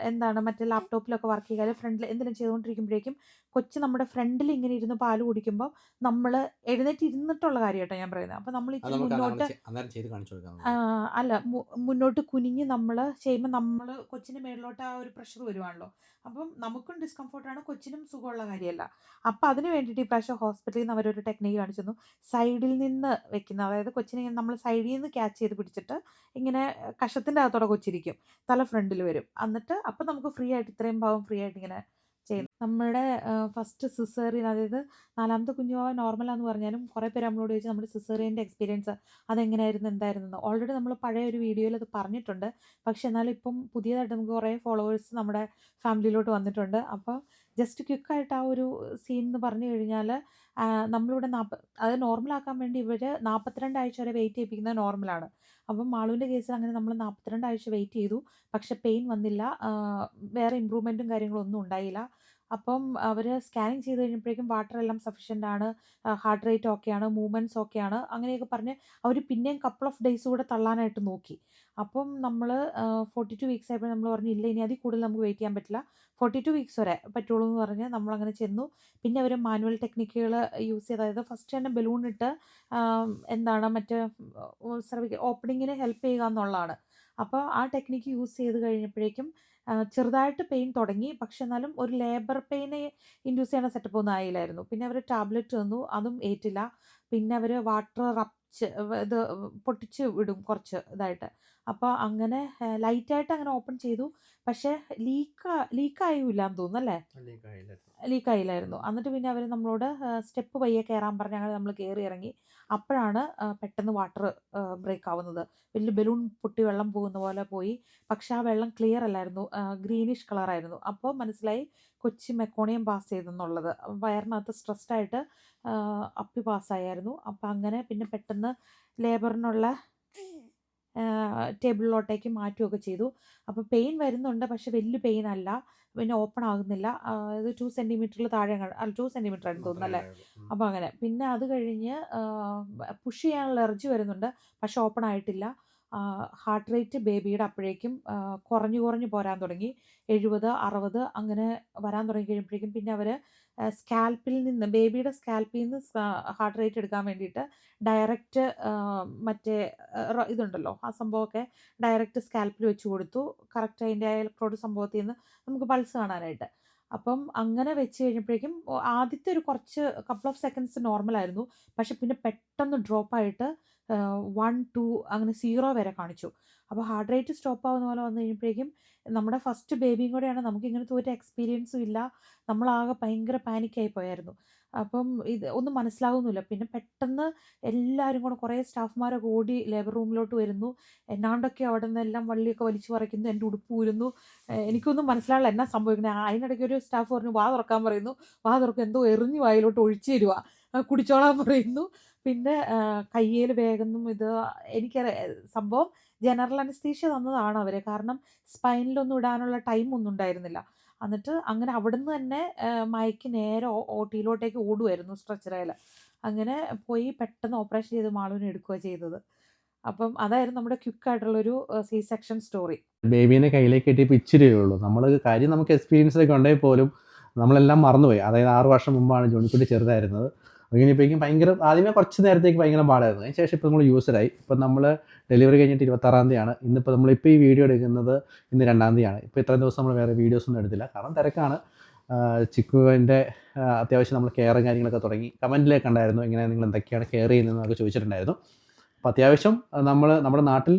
എന്താണ് മറ്റേ ലാപ്ടോപ്പിലൊക്കെ വർക്ക് ചെയ്യുക ഫ്രണ്ടിൽ എന്തെങ്കിലും ചെയ്തുകൊണ്ടിരിക്കുമ്പോഴേക്കും കൊച്ച് നമ്മുടെ ഫ്രണ്ടിൽ ഇങ്ങനെ ഇരുന്ന് പാൽ കുടിക്കുമ്പോൾ നമ്മൾ എഴുന്നേറ്റ് ഇരുന്നിട്ടുള്ള കാര്യം കേട്ടോ ഞാൻ പറയുന്നത് അപ്പോൾ നമ്മൾ ഇച്ചിരി മുന്നോട്ട് അല്ല മുന്നോട്ട് കുനിഞ്ഞ് നമ്മൾ ചെയ്യുമ്പോൾ നമ്മൾ കൊച്ചിന് മേളിലോട്ട് ആ ഒരു പ്രഷർ വരുവാണല്ലോ. അപ്പം നമുക്കും ഡിസ്കംഫോർട്ടാണ് കൊച്ചിനും സുഖമുള്ള കാര്യമല്ല. അപ്പം അതിന് വേണ്ടിയിട്ട് ഇപ്രാവശ്യം ഹോസ്പിറ്റലിൽ നിന്ന് അവരൊരു ടെക്നിക്ക് കാണിച്ചു തന്നു സൈഡിൽ നിന്ന് വെക്കുന്ന അതായത് കൊച്ചിനെ നമ്മൾ സൈഡിൽ നിന്ന് ക്യാച്ച് ചെയ്ത് പിടിച്ചിട്ട് ഇങ്ങനെ കഷത്തിന്റെ അകത്തോടെ കൊച്ചിരിക്കും. തല ഫ്രണ്ടിൽ വരും. എന്നിട്ട് അപ്പം നമുക്ക് ഫ്രീ ആയിട്ട് ഇത്രയും ഭാവം ഫ്രീ ആയിട്ട് ഇങ്ങനെ ചെയ്യും നമ്മുടെ ഫസ്റ്റ് സിസേറിയൻ അതായത് നാലാമത്തെ കുഞ്ഞുവാവ നോർമലാന്ന് പറഞ്ഞാലും കുറേ പേര് നമ്മളോട് ചോദിച്ചാൽ നമ്മുടെ സിസേറിയന്റെ എക്സ്പീരിയൻസ് അതെങ്ങനെയായിരുന്നു എന്തായിരുന്നു ഓൾറെഡി നമ്മൾ പഴയ ഒരു വീഡിയോയിൽ അത് പറഞ്ഞിട്ടുണ്ട്. പക്ഷെ എന്നാലും ഇപ്പം പുതിയതായിട്ട് നമുക്ക് കുറേ ഫോളോവേഴ്സ് നമ്മുടെ ഫാമിലിയിലോട്ട് വന്നിട്ടുണ്ട്. അപ്പോൾ ജസ്റ്റ് ക്വിക്കായിട്ട് ആ ഒരു സീൻ എന്ന് പറഞ്ഞു കഴിഞ്ഞാൽ നമ്മളിവിടെ നാൽപ്പ അത് നോർമലാക്കാൻ വേണ്ടി ഇവർ നാൽപ്പത്തിരണ്ട് ആഴ്ച വരെ വെയിറ്റ് ചെയ്യിപ്പിക്കുന്നത് നോർമലാണ് അപ്പം മാളുവിന്റെ കേസിൽ അങ്ങനെ നമ്മൾ നാൽപ്പത്തിരണ്ട് ആഴ്ച വെയിറ്റ് ചെയ്തു. പക്ഷെ പെയിൻ വന്നില്ല. വേറെ ഇമ്പ്രൂവ്മെന്റും കാര്യങ്ങളൊന്നും ഉണ്ടായില്ല. അപ്പം അവർ സ്കാനിങ് ചെയ്ത് കഴിഞ്ഞപ്പോഴേക്കും വാട്ടർ എല്ലാം സഫിഷ്യന്റ് ആണ് ഹാർട്ട് റേറ്റ് ഓക്കെയാണ് മൂവ്മെന്റ്സ് ഓക്കെയാണ് അങ്ങനെയൊക്കെ പറഞ്ഞ് അവർ പിന്നെയും കപ്പിൾ ഓഫ് ഡേയ്സ് കൂടെ തള്ളാനായിട്ട് നോക്കി. അപ്പം നമ്മൾ ഫോർട്ടി ടു വീക്സ് ആയപ്പോൾ നമ്മൾ പറഞ്ഞു ഇല്ല ഇനി അതിൽ കൂടുതൽ നമുക്ക് വെയിറ്റ് ചെയ്യാൻ പറ്റില്ല. ഫോർട്ടി ടു വീക്സ് വരെ പറ്റുള്ളൂ എന്ന് പറഞ്ഞ് നമ്മളങ്ങനെ ചെന്നു. പിന്നെ അവർ മാനുവൽ ടെക്നിക്കുകൾ യൂസ് ചെയ്ത് അതായത് ഫസ്റ്റ് തന്നെ ബലൂൺ ഇട്ട് എന്താണ് മറ്റേ സർവിക്ക ഓപ്പണിങ്ങിന് ഹെൽപ്പ് ചെയ്യുക എന്നുള്ളതാണ്. അപ്പോൾ ആ ടെക്നിക്ക് യൂസ് ചെയ്ത് കഴിഞ്ഞപ്പോഴേക്കും ചെറുതായിട്ട് പെയിൻ തുടങ്ങി. പക്ഷെ എന്നാലും ഒരു ലേബർ പെയിനെ ഇൻഡ്യൂസ് ചെയ്യുന്ന സെറ്റപ്പ് ഒന്നും ആയില്ലായിരുന്നു. പിന്നെ അവർ ടാബ്ലറ്റ് തന്നു. അതും ഏറ്റില്ല. പിന്നെ അവർ വാട്ടർ റപ്ച്ച് ഇത് പൊട്ടിച്ച് വിടും കുറച്ച് ഇതായിട്ട്. അപ്പോൾ അങ്ങനെ ലൈറ്റായിട്ട് അങ്ങനെ ഓപ്പൺ ചെയ്തു. പക്ഷേ ലീക്ക് ലീക്കായില്ല എന്ന് തോന്നുന്നല്ലേ. ലീക്കായില്ലായിരുന്നു. എന്നിട്ട് പിന്നെ അവർ നമ്മളോട് സ്റ്റെപ്പ് പയ്യെ കയറാൻ പറഞ്ഞ് അങ്ങനെ നമ്മൾ കയറി ഇറങ്ങി. അപ്പോഴാണ് പെട്ടെന്ന് വാട്ടർ ബ്രേക്ക് ആവുന്നത് വലിയ ബലൂൺ പൊട്ടി വെള്ളം പോകുന്ന പോലെ പോയി. പക്ഷെ ആ വെള്ളം ക്ലിയർ അല്ലായിരുന്നു. ഗ്രീനിഷ് കളറായിരുന്നു. അപ്പോൾ മനസ്സിലായി കൊച്ചി മെക്കോണിയം പാസ് ചെയ്തെന്നുള്ളത്. വയറിനകത്ത് സ്ട്രെസ്ഡായിട്ട് അപ്പി പാസ്സായായിരുന്നു അപ്പം അങ്ങനെ പിന്നെ പെട്ടെന്ന് ലേബറിനുള്ള ടേബിളിലോട്ടേക്ക് മാറ്റുകയൊക്കെ ചെയ്തു. അപ്പോൾ പെയിൻ വരുന്നുണ്ട് പക്ഷെ വലിയ പെയിൻ അല്ല പിന്നെ ഓപ്പൺ ആകുന്നില്ല. അത് ഇത് ടു സെന്റിമീറ്ററിൽ താഴെ അല്ല ടു സെന്റിമീറ്റർ ആയിരുന്നു തോന്നുന്നു അല്ലേ? അപ്പോൾ അങ്ങനെ. പിന്നെ അത് കഴിഞ്ഞ് പുഷ് ചെയ്യാനുള്ള എർജി വരുന്നുണ്ട് പക്ഷെ ഓപ്പൺ ആയിട്ടില്ല. ഹാർട്ട് റേറ്റ് ബേബിയുടെ അപ്പോഴേക്കും കുറഞ്ഞു കുറഞ്ഞു പോരാൻ തുടങ്ങി. എഴുപത് അറുപത് അങ്ങനെ വരാൻ തുടങ്ങി കഴിയുമ്പോഴേക്കും പിന്നെ അവർ സ്കാൽപ്പിൽ നിന്ന് ബേബിയുടെ സ്കാൽപ്പിൽ നിന്ന് ഹാർട്ട് റേറ്റ് എടുക്കാൻ വേണ്ടിയിട്ട് ഡയറക്റ്റ് മറ്റേ ഇതുണ്ടല്ലോ ആ സംഭവമൊക്കെ ഡയറക്റ്റ് സ്കാൽപ്പിൽ വെച്ച് കൊടുത്തു. കറക്റ്റ് അതിന്റെ ഇലക്ട്രോഡ് സംഭവത്തിൽ നിന്ന് നമുക്ക് പൾസ് കാണാനായിട്ട്. അപ്പം അങ്ങനെ വെച്ച് കഴിഞ്ഞപ്പോഴേക്കും ആദ്യത്തെ ഒരു കുറച്ച് കപ്പിൾ ഓഫ് സെക്കൻഡ്സ് നോർമലായിരുന്നു പക്ഷെ പിന്നെ പെട്ടെന്ന് ഡ്രോപ്പായിട്ട് വൺ ടു അങ്ങനെ സീറോ വരെ കാണിച്ചു. അപ്പോൾ ഹാർട്ട് റേറ്റ് സ്റ്റോപ്പ് ആവുന്ന പോലെ വന്നു കഴിഞ്ഞപ്പോഴേക്കും നമ്മുടെ ഫസ്റ്റ് ബേബിയും കൂടെയാണ് നമുക്ക് ഇങ്ങനത്തെ ഒരു എക്സ്പീരിയൻസും ഇല്ല. നമ്മളാകെ ഭയങ്കര പാനിക്കായി പോയായിരുന്നു. അപ്പം ഇത് ഒന്നും മനസ്സിലാവുന്നില്ല. പിന്നെ പെട്ടെന്ന് എല്ലാവരും കൂടെ കുറേ സ്റ്റാഫ്മാരൊക്കെ ഓടി ലേബർ റൂമിലോട്ട് വരുന്നു. എന്നാണ്ടൊക്കെ അവിടെ നിന്നെല്ലാം വള്ളിയൊക്കെ വലിച്ചു പറിക്കുന്നു. എന്റെ ഉടുപ്പ് ഊരുന്നു. എനിക്കൊന്നും മനസ്സിലാവില്ല എന്നാ സംഭവിക്കുന്നത് അതിനിടയ്ക്ക് ഒരു സ്റ്റാഫ് പറഞ്ഞു വാ തുറക്കാൻ പറയുന്നു. വാ തുറക്കും. എന്തോ എറിഞ്ഞു വായിലോട്ട് ഒഴിച്ചു തരുവാ. കുടിച്ചോളാൻ പറയുന്നു. പിന്നെ കയ്യിൽ വേഗം ഇത് എനിക്കറിയാം സംഭവം ജനറൽ അനസ്തീഷ്യ തന്നതാണ് അവർ കാരണം സ്പൈനിലൊന്നും ഇടാനുള്ള ടൈം ഒന്നും ഉണ്ടായിരുന്നില്ല. എന്നിട്ട് അങ്ങനെ അവിടുന്ന് തന്നെ മയക്ക് നേരെ ഓട്ടിയിലോട്ടേക്ക് ടിയിലോട്ടേക്ക് ഓടുമായിരുന്നു സ്ട്രെച്ചറയിൽ അങ്ങനെ പോയി പെട്ടെന്ന് ഓപ്പറേഷൻ ചെയ്ത് മാളുവിനെ എടുക്കുക ചെയ്തത്. അപ്പം അതായിരുന്നു നമ്മുടെ ക്യുക്ക് ആയിട്ടുള്ള ഒരു സി സെക്ഷൻ സ്റ്റോറി ബേബീനെ കയ്യിലേക്ക് കെട്ടിയപ്പോൾ ഇച്ചിരി ഉള്ളൂ. നമ്മൾ കാര്യം നമുക്ക് എക്സ്പീരിയൻസ് ഒക്കെ ഉണ്ടെങ്കിൽ പോലും നമ്മളെല്ലാം മറന്നുപോയി. അതായത് ആറു വർഷം മുമ്പാണ് ജോണിക്കുട്ടി ചെറുതായിരുന്നത്. അത് കഴിഞ്ഞപ്പോഴേക്കും ഭയങ്കര ആദ്യമേ കുറച്ച് നേരത്തേക്ക് ഭയങ്കര പാടായിരുന്നു. അതിന് ശേഷം ഇപ്പോൾ നമ്മൾ യൂസറായി ഇപ്പം നമ്മൾ ഡെലിവറി കഴിഞ്ഞിട്ട് ഇരുപത്താറാം തീയതിയാണ്. ഇന്നിപ്പോൾ നമ്മളിപ്പോൾ ഈ വീഡിയോ എടുക്കുന്നത് ഇന്ന് രണ്ടാം തീയതിയാണ്. ഇപ്പോൾ ഇത്രയും ദിവസം നമ്മൾ വേറെ വീഡിയോസ് ഒന്നും എടുത്തില്ല. കാരണം തിരക്കാണ്. ചിക്കുവിന്റെ അത്യാവശ്യം നമ്മൾ കെയറും കാര്യങ്ങളൊക്കെ തുടങ്ങി. കമന്റിലേക്ക് ഉണ്ടായിരുന്നു ഇങ്ങനെ നിങ്ങൾ എന്തൊക്കെയാണ് കെയർ ചെയ്യുന്നതെന്നൊക്കെ ചോദിച്ചിട്ടുണ്ടായിരുന്നു. അപ്പോൾ അത്യാവശ്യം നമ്മൾ നമ്മുടെ നാട്ടിൽ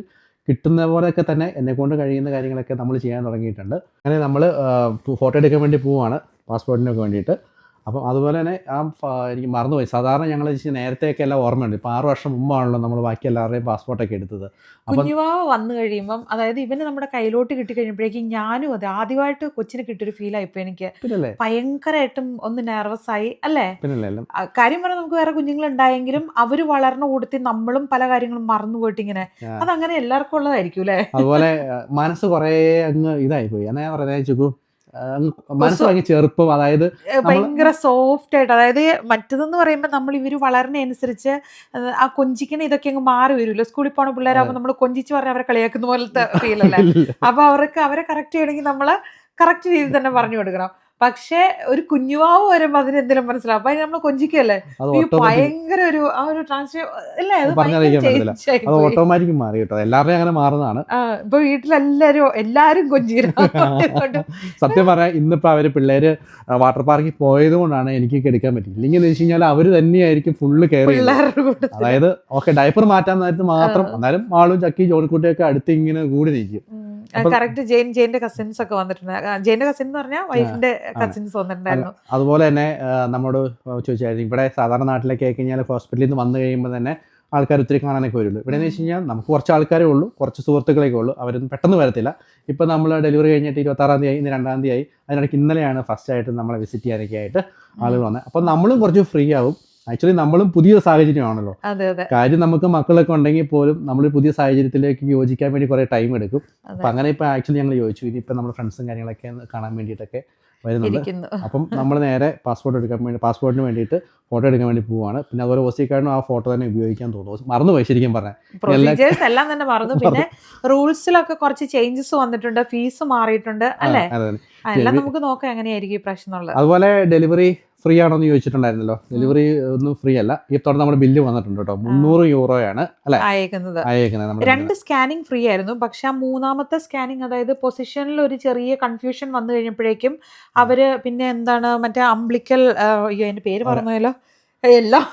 കിട്ടുന്ന പോലെയൊക്കെ തന്നെ എന്നെ കൊണ്ട് കഴിയുന്ന കാര്യങ്ങളൊക്കെ നമ്മൾ ചെയ്യാൻ തുടങ്ങിയിട്ടുണ്ട്. അങ്ങനെ നമ്മൾ ഫോട്ടോ എടുക്കാൻ വേണ്ടി പോവുകയാണ് പാസ്പോർട്ടിനൊക്കെ വേണ്ടിയിട്ട്. അപ്പം അതുപോലെ തന്നെ ആ എനിക്ക് മറന്നുപോയി. സാധാരണ ഞങ്ങൾ നേരത്തെയൊക്കെ എല്ലാം ഓർമ്മയുണ്ട്. ഇപ്പം ആറ് വർഷം മുമ്പാണല്ലോ നമ്മൾ ബാക്കി എല്ലാവരുടെയും പാസ്പോർട്ടൊക്കെ എടുത്തത്. കുഞ്ഞുവാവ് വന്നു കഴിയുമ്പം അതായത് ഇവന് നമ്മുടെ കയ്യിലോട്ട് കിട്ടി കഴിയുമ്പോഴേക്കും ഞാനും അതെ ആദ്യമായിട്ട് കൊച്ചിനെ കിട്ടിയൊരു ഫീൽ ആയിപ്പോ എനിക്ക്. ഭയങ്കരമായിട്ടും ഒന്ന് നെർവസ് ആയി അല്ലേ? കാര്യം പറഞ്ഞാൽ നമുക്ക് വേറെ കുഞ്ഞുങ്ങൾ ഉണ്ടായെങ്കിലും അവർ വളർന്ന കൂട്ടത്തിൽ നമ്മളും പല കാര്യങ്ങളും മറന്നുപോയിട്ട് ഇങ്ങനെ. അത് അതങ്ങനെ എല്ലാവർക്കും ഉള്ളതായിരിക്കും അല്ലേ? അതുപോലെ മനസ്സ് കുറേ അങ്ങ് പോയി എന്നാ ഞാൻ ചുക്കു അങ്ങ് ചെറുപ്പം. അതായത് ഭയങ്കര സോഫ്റ്റ് ആയിട്ട്. അതായത് മറ്റതെന്ന് പറയുമ്പോൾ നമ്മൾ ഇവർ വളരണനുസരിച്ച് ആ കൊഞ്ചിക്കണ ഇതൊക്കെ അങ്ങ് മാറി വരുമല്ലോ. സ്കൂളിൽ പോണ പിള്ളേരാകുമ്പോൾ നമ്മൾ കൊഞ്ചിച്ച് പറഞ്ഞ് അവരെ കളിയാക്കുന്ന പോലത്തെ ഫീൽ അല്ലേ? അപ്പൊ അവർക്ക് അവരെ കറക്റ്റ് ചെയ്യണമെങ്കിൽ നമ്മൾ കറക്റ്റ് രീതിയിൽ തന്നെ പറഞ്ഞു കൊടുക്കണം. പക്ഷെ ഒരു കുഞ്ഞുവാവ് വരുമ്പോ അതിന് എന്തെങ്കിലും മനസ്സിലാവും. അപ്പൊ നമ്മൾ കൊഞ്ചിക്കല്ലേ ഭയങ്കര ഒരു ആ ഒരു ട്രാൻസ്ഫർ അത്. ഓട്ടോമാറ്റിക് മാറി കേട്ടോ. എല്ലാവരുടെയും അങ്ങനെ മാറുന്നതാണ്. ഇപ്പൊ വീട്ടിലെല്ലാരും എല്ലാരും കൊഞ്ചിരുന്നു സത്യം പറഞ്ഞാൽ ഇന്നിപ്പോ അവർ പിള്ളേര് വാട്ടർ പാർക്കിൽ പോയത് കൊണ്ടാണ് എനിക്ക് കെടുക്കാൻ പറ്റില്ല ഇല്ലെങ്കിൽ എന്ന് വെച്ച് കഴിഞ്ഞാൽ അവർ തന്നെയായിരിക്കും ഫുള്ള് കയറി അതായത് ഓക്കെ ഡയപ്പർ മാറ്റാൻ നേരത്ത് മാത്രം എന്നാലും ആളും ചക്കി ജോണിക്കുട്ടിയൊക്കെ അടുത്ത് ഇങ്ങനെ കൂടി നിൽക്കും. കറക്റ്റ് ജെയിൻ ജെയിന്റെ കസിൻസ് ഒക്കെ വന്നിട്ടുണ്ട്. ജെയിന്റെ കസിൻ എന്ന് പറഞ്ഞാൽ വൈഫിന്റെ കസിൻസ് വന്നിട്ടുണ്ടായിരുന്നു. അതുപോലെ തന്നെ നമ്മോട് ചോദിച്ചായിരുന്നു ഇവിടെ സാധാരണ നാട്ടിലൊക്കെ ആയി കഴിഞ്ഞാൽ ഹോസ്പിറ്റലിൽ നിന്ന് വന്നു കഴിയുമ്പോൾ തന്നെ ആൾക്കാർ ഒത്തിരി കാണാനൊക്കെ വരുള്ളൂ. ഇവിടെ എന്ന് വെച്ച് കഴിഞ്ഞാൽ നമുക്ക് കുറച്ച് ആൾക്കാരേ ഉള്ളൂ കുറച്ച് സുഹൃത്തുക്കളൊക്കെ ഉള്ളൂ. അവരൊന്നും പെട്ടെന്ന് വരത്തില്ല. ഇപ്പം നമ്മൾ ഡെലിവറി കഴിഞ്ഞിട്ട് ഇരുപത്താറാം തീയതി ഇന്ന് രണ്ടാം തീയതി ആയി അതിനിടയ്ക്ക് ഇന്നലെയാണ് ഫസ്റ്റ് ആയിട്ട് നമ്മളെ വിസിറ്റ് ചെയ്യാനൊക്കെ ആയിട്ട് ആളുകൾ വന്നത്. അപ്പം നമ്മളും കുറച്ച് ഫ്രീ ആവും. ആക്ച്വലി നമ്മളും പുതിയ സാഹചര്യമാണല്ലോ. കാര്യം നമുക്ക് മക്കളൊക്കെ ഉണ്ടെങ്കിൽ പോലും നമ്മൾ പുതിയ സാഹചര്യത്തിലേക്ക് യോജിക്കാൻ വേണ്ടി കുറേ ടൈം എടുക്കും. അപ്പൊ അങ്ങനെ ഇപ്പൊ ആക്ച്വലി ഞങ്ങൾ ചോദിച്ചു ഇനിയിപ്പോൾ നമ്മുടെ ഫ്രണ്ട്സും കാര്യങ്ങളൊക്കെ കാണാൻ വേണ്ടിയിട്ടൊക്കെ വരുന്നുണ്ട്. അപ്പം നമ്മൾ നേരെ പാസ്പോർട്ട് എടുക്കാൻ വേണ്ടി പാസ്പോർട്ടിന് വേണ്ടിയിട്ട് ഫോട്ടോ എടുക്കാൻ വേണ്ടി പോവാണ്. പിന്നെ അതുപോലെ ഓസി കാർഡിനും ആ ഫോട്ടോ തന്നെ ഉപയോഗിക്കാൻ തോന്നുന്നു മറന്നുപോയി ശരിക്കും പറഞ്ഞാൽ. എല്ലാം തന്നെ മറന്നു. പിന്നെ റൂൾസിലൊക്കെ കുറച്ച് ചേഞ്ചസ് വന്നിട്ടുണ്ട്. ഫീസ് മാറിയിട്ടുണ്ട്. അല്ലേ. എല്ലാം നമുക്ക് നോക്കാം എങ്ങനെയായിരിക്കും പ്രാവശ്യം അതുപോലെ ഡെലിവറി ഫ്രീ ആണോന്ന് ചോദിച്ചിട്ടുണ്ടായിരുന്നല്ലോ ഡെലിവറി ഒന്നും ഫ്രീ അല്ല ഈ തവണ നമ്മുടെ ബില്ല് വന്നിട്ടുണ്ട് കേട്ടോ. മുന്നൂറ് യൂറോയാണ് അല്ലെ? അയക്കുന്നത് അയക്കുന്നത് രണ്ട് സ്കാനിങ് ഫ്രീ ആയിരുന്നു പക്ഷെ ആ മൂന്നാമത്തെ സ്കാനിങ് അതായത് പൊസിഷനിൽ ഒരു ചെറിയ കൺഫ്യൂഷൻ വന്നു കഴിഞ്ഞപ്പോഴേക്കും അവർ പിന്നെ എന്താണ് മറ്റേ അംബ്ലിക്കൽ അയ്യോ അതിന്റെ പേര് പറഞ്ഞല്ലോ എല്ലാം.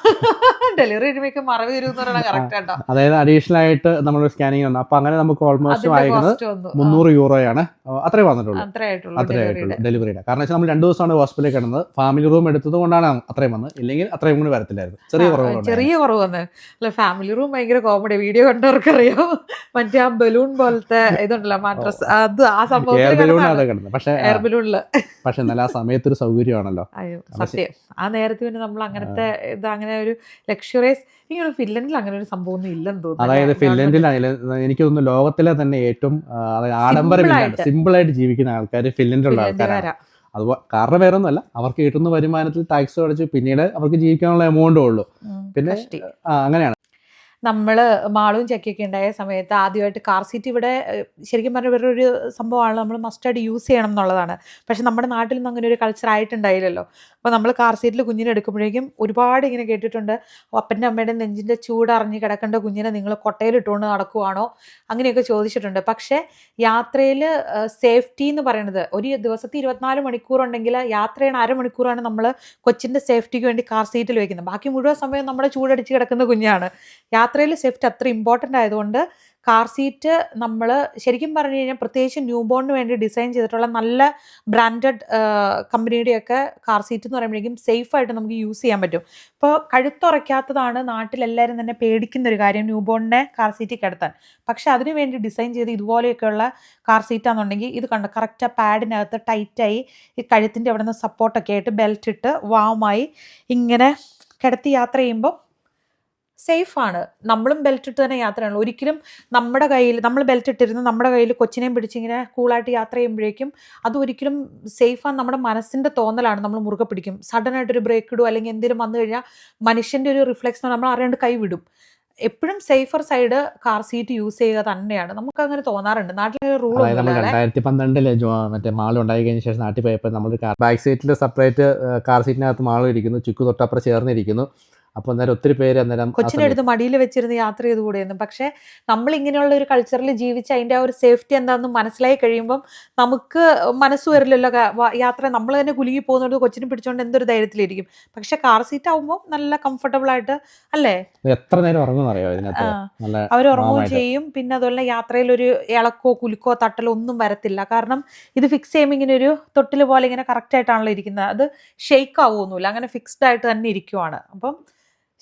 ഡെലിവറി കഴിയുമ്പോൾ മറവി വരും എന്ന് പറയുന്നത് കറക്റ്റ് കേട്ടോ അതായത് അഡീഷണൽ ആയിട്ട് നമ്മൾ സ്കാനിങ് വന്നു. അപ്പൊ അങ്ങനെ നമുക്ക് ഓൾമോസ്റ്റ് വായിക്കുന്നത് മുന്നൂറ് യൂറോയാണ് അത്രേ വന്നിട്ടുള്ളൂ. അത്രേ ആയിട്ടുള്ളൂ ഡെലിവറി ആയിട്ടുള്ളൂ. ഡെലിവറിയുടെ കാരണം വെച്ചാൽ നമ്മൾ രണ്ടു ദിവസമാണ് ഹോസ്പിറ്റലിൽ കിടന്നത്. ഫാമിലി റൂം എടുത്തത് കൊണ്ടാണ് അത്രയും വന്നത്. ഇല്ലെങ്കിൽ അത്രയും കൂടി വരത്തില്ലായിരുന്നു. ചെറിയ കുറവ് ചെറിയ കുറവ് വന്ന് അല്ല ഫാമിലി റൂം ഭയങ്കര കോമഡി വീഡിയോ കണ്ടവർക്കറിയാം. മറ്റേ ആ ബലൂൺ പോലത്തെ ഇതുണ്ടല്ലോ മാട്രസ് അത് ആ സംഭവം പക്ഷേ എയർ ബലൂണിൽ പക്ഷെ നല്ല ആ സമയത്തൊരു സൗകര്യമാണല്ലോ. സത്യം. ആ നേരത്തെ പിന്നെ നമ്മൾ അങ്ങനത്തെ ഇത് അങ്ങനെ ഒരു ലക്ഷറിയസ് ഇങ്ങനെ ഫിൻലൻഡിൽ അങ്ങനെ ഒരു സംഭവം ഒന്നും ഇല്ലെന്ന് തോന്നുന്നു അതായത് ഫിൻലൻഡിൽ എനിക്ക് തോന്നുന്നു ലോകത്തിലെ തന്നെ ഏറ്റവും ആഡംബരമില്ലാണ്ട് ആയിട്ട്. ജീവിക്കുന്ന ആൾക്കാർ ഫിൻലൻഡിലുള്ള ആൾക്കാരാണ്. അതുപോലെ കാരണം വേറെ ഒന്നുമല്ല. അവർക്ക് കിട്ടുന്ന വരുമാനത്തിൽ ടാക്സ് അടച്ച് പിന്നീട് അവർക്ക് ജീവിക്കാനുള്ള എമൗണ്ടേ ഉള്ളൂ. പിന്നെ അങ്ങനെയാണ്. നമ്മൾ മാളും ചെക്കൊക്കെ ഉണ്ടായ സമയത്ത് ആദ്യമായിട്ട് കാർ സീറ്റ് ഇവിടെ ശരിക്കും ശരിക്കും പറഞ്ഞാൽ വേറൊരു സംഭവമാണ് നമ്മൾ മസ്റ്റായിട്ട് യൂസ് ചെയ്യണം എന്നുള്ളതാണ്. പക്ഷെ നമ്മുടെ നാട്ടിലൊന്നും അങ്ങനെ ഒരു കൾച്ചർ ആയിട്ടുണ്ടായില്ലല്ലോ. അപ്പോൾ നമ്മൾ കാർ സീറ്റിൽ കുഞ്ഞിനെ എടുക്കുമ്പോഴേക്കും ഒരുപാട് ഇങ്ങനെ കേട്ടിട്ടുണ്ട്. അപ്പന്റെ അമ്മയുടെ നെഞ്ചിന്റെ ചൂടറിഞ്ഞ് കിടക്കേണ്ട കുഞ്ഞിനെ നിങ്ങൾ കൊട്ടയിലിട്ടുകൊണ്ട് നടക്കുവാണോ? അങ്ങനെയൊക്കെ ചോദിച്ചിട്ടുണ്ട്. പക്ഷേ യാത്രയിൽ സേഫ്റ്റി എന്ന് പറയുന്നത് ഒരു ദിവസത്തെ ഇരുപത്തിനാല് മണിക്കൂർ യാത്ര ചെയ്യണ അരമണിക്കൂറാണ് നമ്മൾ കൊച്ചിന്റെ സേഫ്റ്റിക്ക് വേണ്ടി കാർ സീറ്റിൽ വയ്ക്കുന്നത് ബാക്കി മുഴുവൻ സമയം നമ്മുടെ ചൂടടിച്ച് കിടക്കുന്ന കുഞ്ഞാണ്. യാത്രയിൽ സേഫ്റ്റി അത്ര ഇമ്പോർട്ടന്റ് ആയതുകൊണ്ട് കാർ സീറ്റ് നമ്മൾ ശരിക്കും പറഞ്ഞു കഴിഞ്ഞാൽ പ്രത്യേകിച്ച് ന്യൂ ബോണിന് വേണ്ടി ഡിസൈൻ ചെയ്തിട്ടുള്ള നല്ല ബ്രാൻഡഡ് കമ്പനിയുടെയൊക്കെ കാർ സീറ്റ് എന്ന് പറയുമ്പോഴേക്കും സേഫായിട്ട് നമുക്ക് യൂസ് ചെയ്യാൻ പറ്റും. ഇപ്പോൾ കഴുത്തുറയ്ക്കാത്തതാണ് നാട്ടിലെല്ലാവരും തന്നെ പേടിക്കുന്ന ഒരു കാര്യം ന്യൂ ബോണിനെ കാർ സീറ്റിൽ കിടത്താൻ. പക്ഷെ അതിനു വേണ്ടി ഡിസൈൻ ചെയ്ത് ഇതുപോലെയൊക്കെയുള്ള കാർ സീറ്റാണെന്നുണ്ടെങ്കിൽ ഇത് കണ്ട കറക്റ്റ് ആ പാഡിനകത്ത് ടൈറ്റായി ഈ കഴുത്തിന്റെ അവിടെ നിന്ന് സപ്പോർട്ടൊക്കെ ആയിട്ട് ബെൽറ്റ് ഇട്ട് വാമായി ഇങ്ങനെ കിടത്തി യാത്ര ചെയ്യുമ്പോൾ സേഫാണ്. നമ്മളും ബെൽറ്റ് ഇട്ട് തന്നെ യാത്ര ചെയ്യണം ഒരിക്കലും നമ്മുടെ കയ്യിൽ നമ്മൾ ബെൽറ്റ് ഇട്ടിരുന്ന് നമ്മുടെ കയ്യിൽ കൊച്ചിനെയും പിടിച്ചിങ്ങനെ കൂളായിട്ട് യാത്ര ചെയ്യുമ്പോഴേക്കും അത് ഒരിക്കലും സേഫാണ് നമ്മുടെ മനസ്സിന്റെ തോന്നലാണ് നമ്മൾ മുറുകെ പിടിക്കും. സഡൻ ആയിട്ടൊരു ബ്രേക്ക് ഇടും അല്ലെങ്കിൽ എന്തെങ്കിലും വന്നു കഴിഞ്ഞാൽ മനുഷ്യന്റെ ഒരു റിഫ്ലെക്സ് നമ്മൾ അറിയാണ്ട് കൈ വിടും. എപ്പോഴും safer side car seat use ചെയ്യുക തന്നെയാണ്. നമുക്ക് അങ്ങനെ തോന്നാറുണ്ട്. നാട്ടിലെ റൂൾ രണ്ടായിരത്തി പന്ത്രണ്ടിൽ മറ്റേ മാൾ ഉണ്ടായി കഴിഞ്ഞ ശേഷം നാട്ടിൽ പോയപ്പോൾ നമ്മൾ ബാക്ക് സീറ്റിൽ സെപ്പറേറ്റ് കാർ സീറ്റിനകത്ത് മാളും ഇരിക്കുന്നു. ചുക്ക് തൊട്ടപ്പുറം ചേർന്നിരിക്കുന്നു. അപ്പോൾ അന്നേരം ഒത്തിരി പേര് അന്നേരം കൊച്ചിനെടുത്ത് കൊച്ചിനെ മടിയിൽ വെച്ചിരുന്ന് യാത്ര ചെയ്ത് കൂടെയായിരുന്നു. പക്ഷെ നമ്മൾ ഇങ്ങനെയുള്ള ഒരു കൾച്ചറിൽ ജീവിച്ച് അതിന്റെ ആ ഒരു സേഫ്റ്റി എന്താണെന്ന് മനസ്സിലായി കഴിയുമ്പം നമുക്ക് മനസ്സ് വരില്ലല്ലോ. യാത്ര നമ്മൾ തന്നെ കുലുങ്ങി പോകുന്നത് കൊച്ചിനെ പിടിച്ചോണ്ട് എന്തൊരു ധൈര്യത്തിലിരിക്കും. പക്ഷെ കാർ സീറ്റ് ആവുമ്പോൾ നല്ല കംഫർട്ടബിൾ ആയിട്ട് അല്ലേ? എത്ര നേരം ഉറങ്ങും ഇതിനകത്ത്? അവർ ഉറങ്ങുകയും ചെയ്യും. പിന്നെ അതുപോലെ യാത്രയിൽ ഒരു ഇളക്കോ കുലുക്കോ തട്ടലോ ഒന്നും വരത്തില്ല. കാരണം ഇത് ഫിക്സ് ചെയ്യുമ്പോൾ ഇങ്ങനെ ഒരു തൊട്ടിൽ പോലെ ഇങ്ങനെ കറക്റ്റ് ആയിട്ടാണല്ലോ ഇരിക്കുന്നത്. അത് ഷെയ്ക്ക് ആവുമൊന്നുമില്ല. അങ്ങനെ ഫിക്സ്ഡ് ആയിട്ട് തന്നെ ഇരിക്കുവാണ്. അപ്പം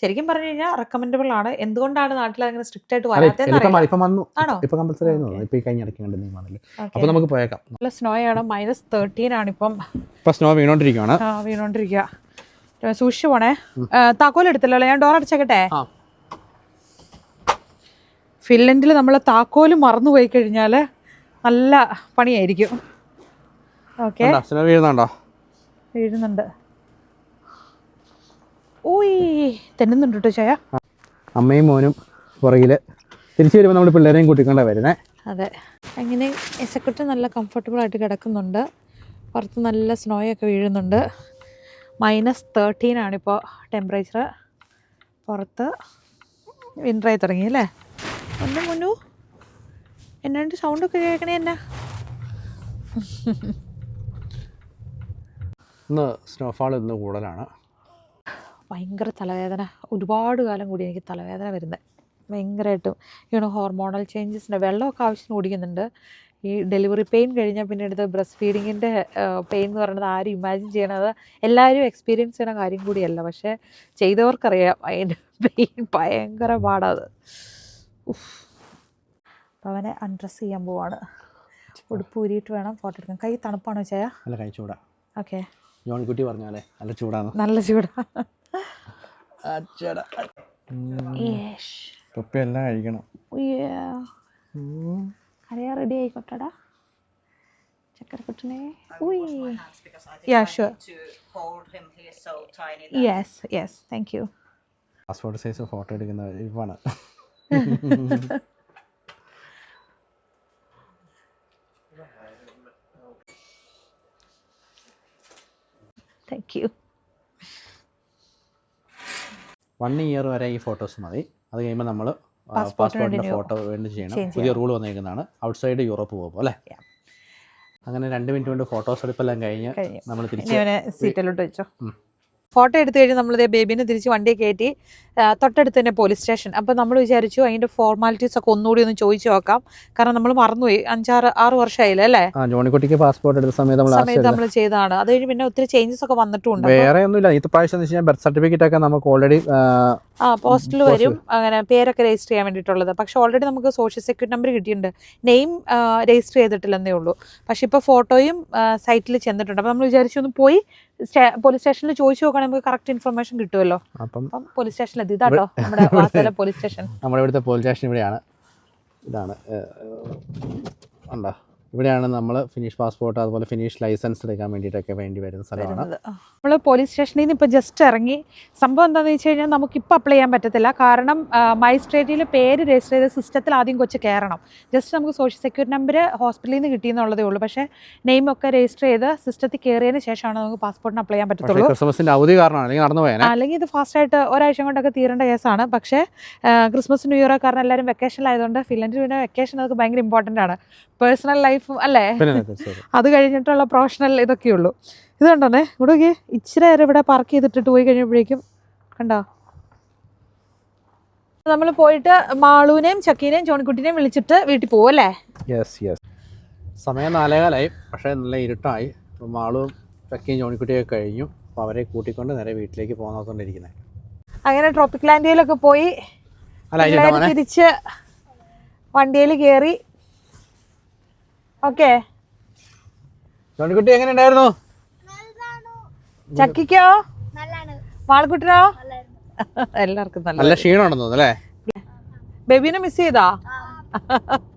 ശരിക്കും പറഞ്ഞു കഴിഞ്ഞാൽ റെക്കമെൻഡബിൾ ആണ്. എന്തുകൊണ്ടാണ് നാട്ടിൽ അങ്ങനെ സ്ട്രിക്റ്റ് ആയിട്ട് അല്ല, വരാത്തതെന്ന് ഇപ്പം ഇപ്പം വന്നു. ആണോ? ഇപ്പൊ കമ്പൽസറി ആയിരുന്നു Okay. ഈ കഴിഞ്ഞ ഇടയ്ക്ക് കണ്ടു നീമാണല്ലോ Okay. നമുക്ക് പോയേക്കാം. നല്ല സ്നോ ആണ്. മൈനസ് തേർട്ടീൻ ആണ് ഇപ്പം. ഇപ്പൊ സ്നോ വീണോണ്ടിരിക്കുകയാണ് ആ, വീണോണ്ടിരിക്കുക സൂക്ഷിച്ചു പോണേ. താക്കോൽ എടുത്തല്ലോ ഞാൻ ഡോർ അടച്ചേക്കട്ടെ. ഫിൻലൻഡിൽ നമ്മൾ താക്കോൽ മറന്നു പോയി കഴിഞ്ഞാൽ നല്ല പണിയായിരിക്കും. ഓക്കെ വീഴുന്നുണ്ടോ? വീഴുന്നുണ്ട്. തെന്നുന്നുണ്ട് കേട്ടോ ചായ? അമ്മയും മോനും പുറകിൽ. തിരിച്ചു വരുമ്പോൾ നമ്മൾ പിള്ളേരെയും കൂട്ടിക്കൊണ്ടാ വരുന്നേ. അതെ. അങ്ങനെ എസക്കുട്ടി നല്ല കംഫർട്ടബിൾ ആയിട്ട് കിടക്കുന്നുണ്ട്. പുറത്ത് നല്ല സ്നോയൊക്കെ വീഴുന്നുണ്ട്. മൈനസ് തേർട്ടീൻ ആണിപ്പോൾ ടെമ്പറേച്ചർ പുറത്ത് വിന്ററായി തുടങ്ങി അല്ലേ? ഒന്ന് മുന്നു. എന്നാണ്ട് സൗണ്ടൊക്കെ കേൾക്കണേ എന്നാ? ഇന്ന് സ്നോഫാൾ ഇന്ന് കൂടുതലാണ്. ഭയങ്കര തലവേദന. ഒരുപാട് കാലം കൂടി എനിക്ക് തലവേദന വരുന്നത്. ഭയങ്കരമായിട്ടും ഇങ്ങനെ ഹോർമോണൽ ചേഞ്ചസിന്റെ വെള്ളമൊക്കെ ആവശ്യത്തിന് കുടിക്കുന്നുണ്ട്. ഈ ഡെലിവറി പെയിൻ കഴിഞ്ഞാൽ പിന്നെ എടുത്ത് ബ്രസ്റ്റ് ഫീഡിങ്ങിന്റെ പെയിൻ എന്ന് പറയുന്നത് ആരും ഇമാജിൻ ചെയ്യണത് എല്ലാവരും എക്സ്പീരിയൻസ് ചെയ്യണ കാര്യം കൂടിയല്ല. പക്ഷേ ചെയ്തവർക്കറിയാം അതിന്റെ പെയിൻ ഭയങ്കര പാടാത്. അവനെ അൺഡ്രസ് ചെയ്യാൻ പോവാണ്. ഉടുപ്പ് ഊരിയിട്ട് വേണം ഫോട്ടോ എടുക്കാൻ. കൈ തണുപ്പാണോ ചെയ്യാ അല്ല കൈ ചൂടാ ഓക്കെ ജോൺകുട്ടി പറഞ്ഞാലേ നല്ല ചൂടാണ് നല്ല ചൂടാ. യേഷ് തൊപ്പി എല്ലാം കഴിക്കണം കറിയാ റെഡി ആയിക്കോട്ടെടാ. ചക്കര കുട്ടനെ yeah sure to hold him. He is so tiny. Yes yes thank you passport size photo എടുക്കുന്ന ഇവാണ് താങ്ക് യു വൺ ഇയർ വരെ ഈ ഫോട്ടോസ് മതി. അത് കഴിയുമ്പോൾ നമ്മൾ പാസ്പോർട്ടിന്റെ ഫോട്ടോ വേണ്ടി ചെയ്യണം. പുതിയ റൂൾ വന്നേക്കുന്നതാണ്. ഔട്ട്സൈഡ് യൂറോപ്പ് പോകുമ്പോൾ അല്ലേ. അങ്ങനെ രണ്ട് മിനിറ്റ് കൊണ്ട് ഫോട്ടോസ് എടുപ്പെല്ലാം കഴിഞ്ഞ്. നമ്മൾ തിരിച്ചു സീറ്റിലോട്ട് വെച്ചോ. ഫോട്ടോ എടുത്തു കഴിഞ്ഞ് നമ്മളിതേ ബേബീനെ തിരിച്ച് വണ്ടിയെ കയറ്റി തൊട്ടടുത്ത് തന്നെ പോലീസ് സ്റ്റേഷൻ അപ്പോൾ നമ്മൾ വിചാരിച്ചു അതിന്റെ ഫോർമാലിറ്റീസ് ഒക്കെ ഒന്നുകൂടി ഒന്ന് ചോദിച്ചു നോക്കാം. കാരണം നമ്മൾ മറന്നുപോയി. അഞ്ചാറ് ആറ് വർഷമായില്ലേ അല്ലേ? ജോണിക്കുട്ടിക്ക് പാസ്പോർട്ട് എടുത്ത സമയത്ത് നമ്മൾ സമയത്ത് നമ്മൾ ചെയ്തതാണ്. അത് കഴിഞ്ഞ് പിന്നെ ഒത്തിരി ചേഞ്ചസ് ഒക്കെ വന്നിട്ടുണ്ട് വേറെ ഒന്നുമില്ല. ഈ പ്രാവശ്യം ബർത്ത് സർട്ടിഫിക്കറ്റ് ഒക്കെ നമുക്ക് ഓൾറെഡി ആ പോസ്റ്റിൽ വരും. അങ്ങനെ പേരൊക്കെ രജിസ്റ്റർ ചെയ്യാൻ വേണ്ടിയിട്ടുള്ളത്. പക്ഷെ ഓൾറെഡി നമുക്ക് സോഷ്യൽ സെക്യൂരിറ്റി നമ്പർ കിട്ടിയിട്ടുണ്ട്. നെയിം രജിസ്റ്റർ ചെയ്തിട്ടില്ലെന്നേ ഉള്ളൂ. പക്ഷെ ഇപ്പോൾ ഫോട്ടോയും സൈറ്റിൽ ചെന്നിട്ടുണ്ട്. അപ്പോൾ നമ്മൾ വിചാരിച്ചു ഒന്ന് പോയി പോലീസ് സ്റ്റേഷനിൽ ചോദിച്ചു നോക്കുകയാണെങ്കിൽ നമുക്ക് കറക്റ്റ് ഇൻഫർമേഷൻ കിട്ടുമല്ലോ. അപ്പം പോലീസ് സ്റ്റേഷനിൽ എത്തി. ഇതാട്ടോ നമ്മുടെ വാസല പോലീസ് സ്റ്റേഷൻ നമ്മുടെ ഇവിടുത്തെ പോലീസ് സ്റ്റേഷൻ ഇവിടെയാണ്. ഇതാണ് ഉണ്ടോ ഇവിടെയാണ് നമ്മൾ ഫിനിഷ് പാസ്പോർട്ട് അതുപോലെ ഫിനിഷ് ലൈസൻസ് എടുക്കാൻ വേണ്ടിയിട്ടൊക്കെ വേണ്ടി വരുന്ന സ്ഥലമാണ്. നമ്മൾ പോലീസ് സ്റ്റേഷനിൽ നിന്ന് ഇപ്പോൾ ജസ്റ്റ് ഇറങ്ങി. സംഭവം എന്താണെന്ന് വെച്ച് കഴിഞ്ഞാൽ നമുക്കിപ്പോൾ അപ്ലൈ ചെയ്യാൻ പറ്റത്തില്ല. കാരണം മജിസ്ട്രേറ്റിൽ പേര് രജിസ്റ്റർ ചെയ്ത സിസ്റ്റത്തിൽ ആദ്യം കൊച്ച് കയറണം ജസ്റ്റ് നമുക്ക് സോഷ്യൽ സെക്യൂരിറ്റി നമ്പർ ഹോസ്പിറ്റലിൽ നിന്ന് കിട്ടിയെന്നുള്ളതേ ഉള്ളൂ. പക്ഷേ നെയിം ഒക്കെ രജിസ്റ്റർ ചെയ്ത് സിസ്റ്റത്തിൽ കയറിയതിന് ശേഷമാണ് നമുക്ക് പാസ്പോർട്ടിന് അപ്ലൈ ചെയ്യാൻ പറ്റത്തുള്ളൂ. ക്രിസ്മസിന്റെ അവധി കാരണമാണ്. അല്ലെങ്കിൽ നടന്നു പോയാൽ അല്ലെങ്കിൽ ഇത് ഫാസ്റ്റായിട്ട് ഒരാഴ്ച കൊണ്ടൊക്കെ തീരേണ്ട കേസാണ്. പക്ഷേ ക്രിസ്മസ് ന്യൂ ഇയർ കാരണം എല്ലാവരും വെക്കേഷനിലായതുകൊണ്ട് ഫിൻലൻഡിൽ പിന്നെ വെക്കേഷൻ അതൊക്കെ ഭയങ്കര ഇമ്പോർട്ടന്റ് ആണ്. പേഴ്സണൽ ലൈഫും അല്ലേ? പിന്നെ തീർച്ചയായും. അത് കഴിഞ്ഞിട്ടുള്ള പ്രൊഫഷണൽ ഇതൊക്കെ ഉള്ളൂ ഇത് കണ്ടോന്നേ? ഇവിടെ ഇച്ചിരി നേരം ഇവിടെ പാർക്ക് ചെയ്തിട്ടിട്ട് പോയി കഴിഞ്ഞപ്പോഴേക്കും കണ്ടോ? നമ്മൾ പോയിട്ട് മാളൂനെയും ചക്കീനെയും ചോണിക്കുട്ടിനെയും വിളിച്ചിട്ട് വീട്ടിൽ പോകും അല്ലേ? യെസ് യെസ് സമയം നാലേകാലായി. പക്ഷേ നല്ല ഇരുട്ടായി. മാളും ചക്കയും ജോണിക്കുട്ടിയൊക്കെ കഴിഞ്ഞു. അപ്പോൾ അവരെ കൂട്ടിക്കൊണ്ട് നേരെ വീട്ടിലേക്ക് പോകുന്നോണ്ടിരിക്കുന്നത് അങ്ങനെ ട്രോപ്പിക് ലാൻഡിയിലൊക്കെ പോയി അല്ല തിരിച്ച് വണ്ടിയിൽ കയറി ഓക്കെ. ജോണിക്കുട്ടി എങ്ങനെ ഉണ്ടായിരുന്നു ചക്കിക്കോ? എല്ലാവർക്കും നല്ല നല്ല ക്ഷീണമുണ്ടെന്ന് തോന്നുന്നു അല്ലേ? ബേബീനെ മിസ് ചെയ്താ?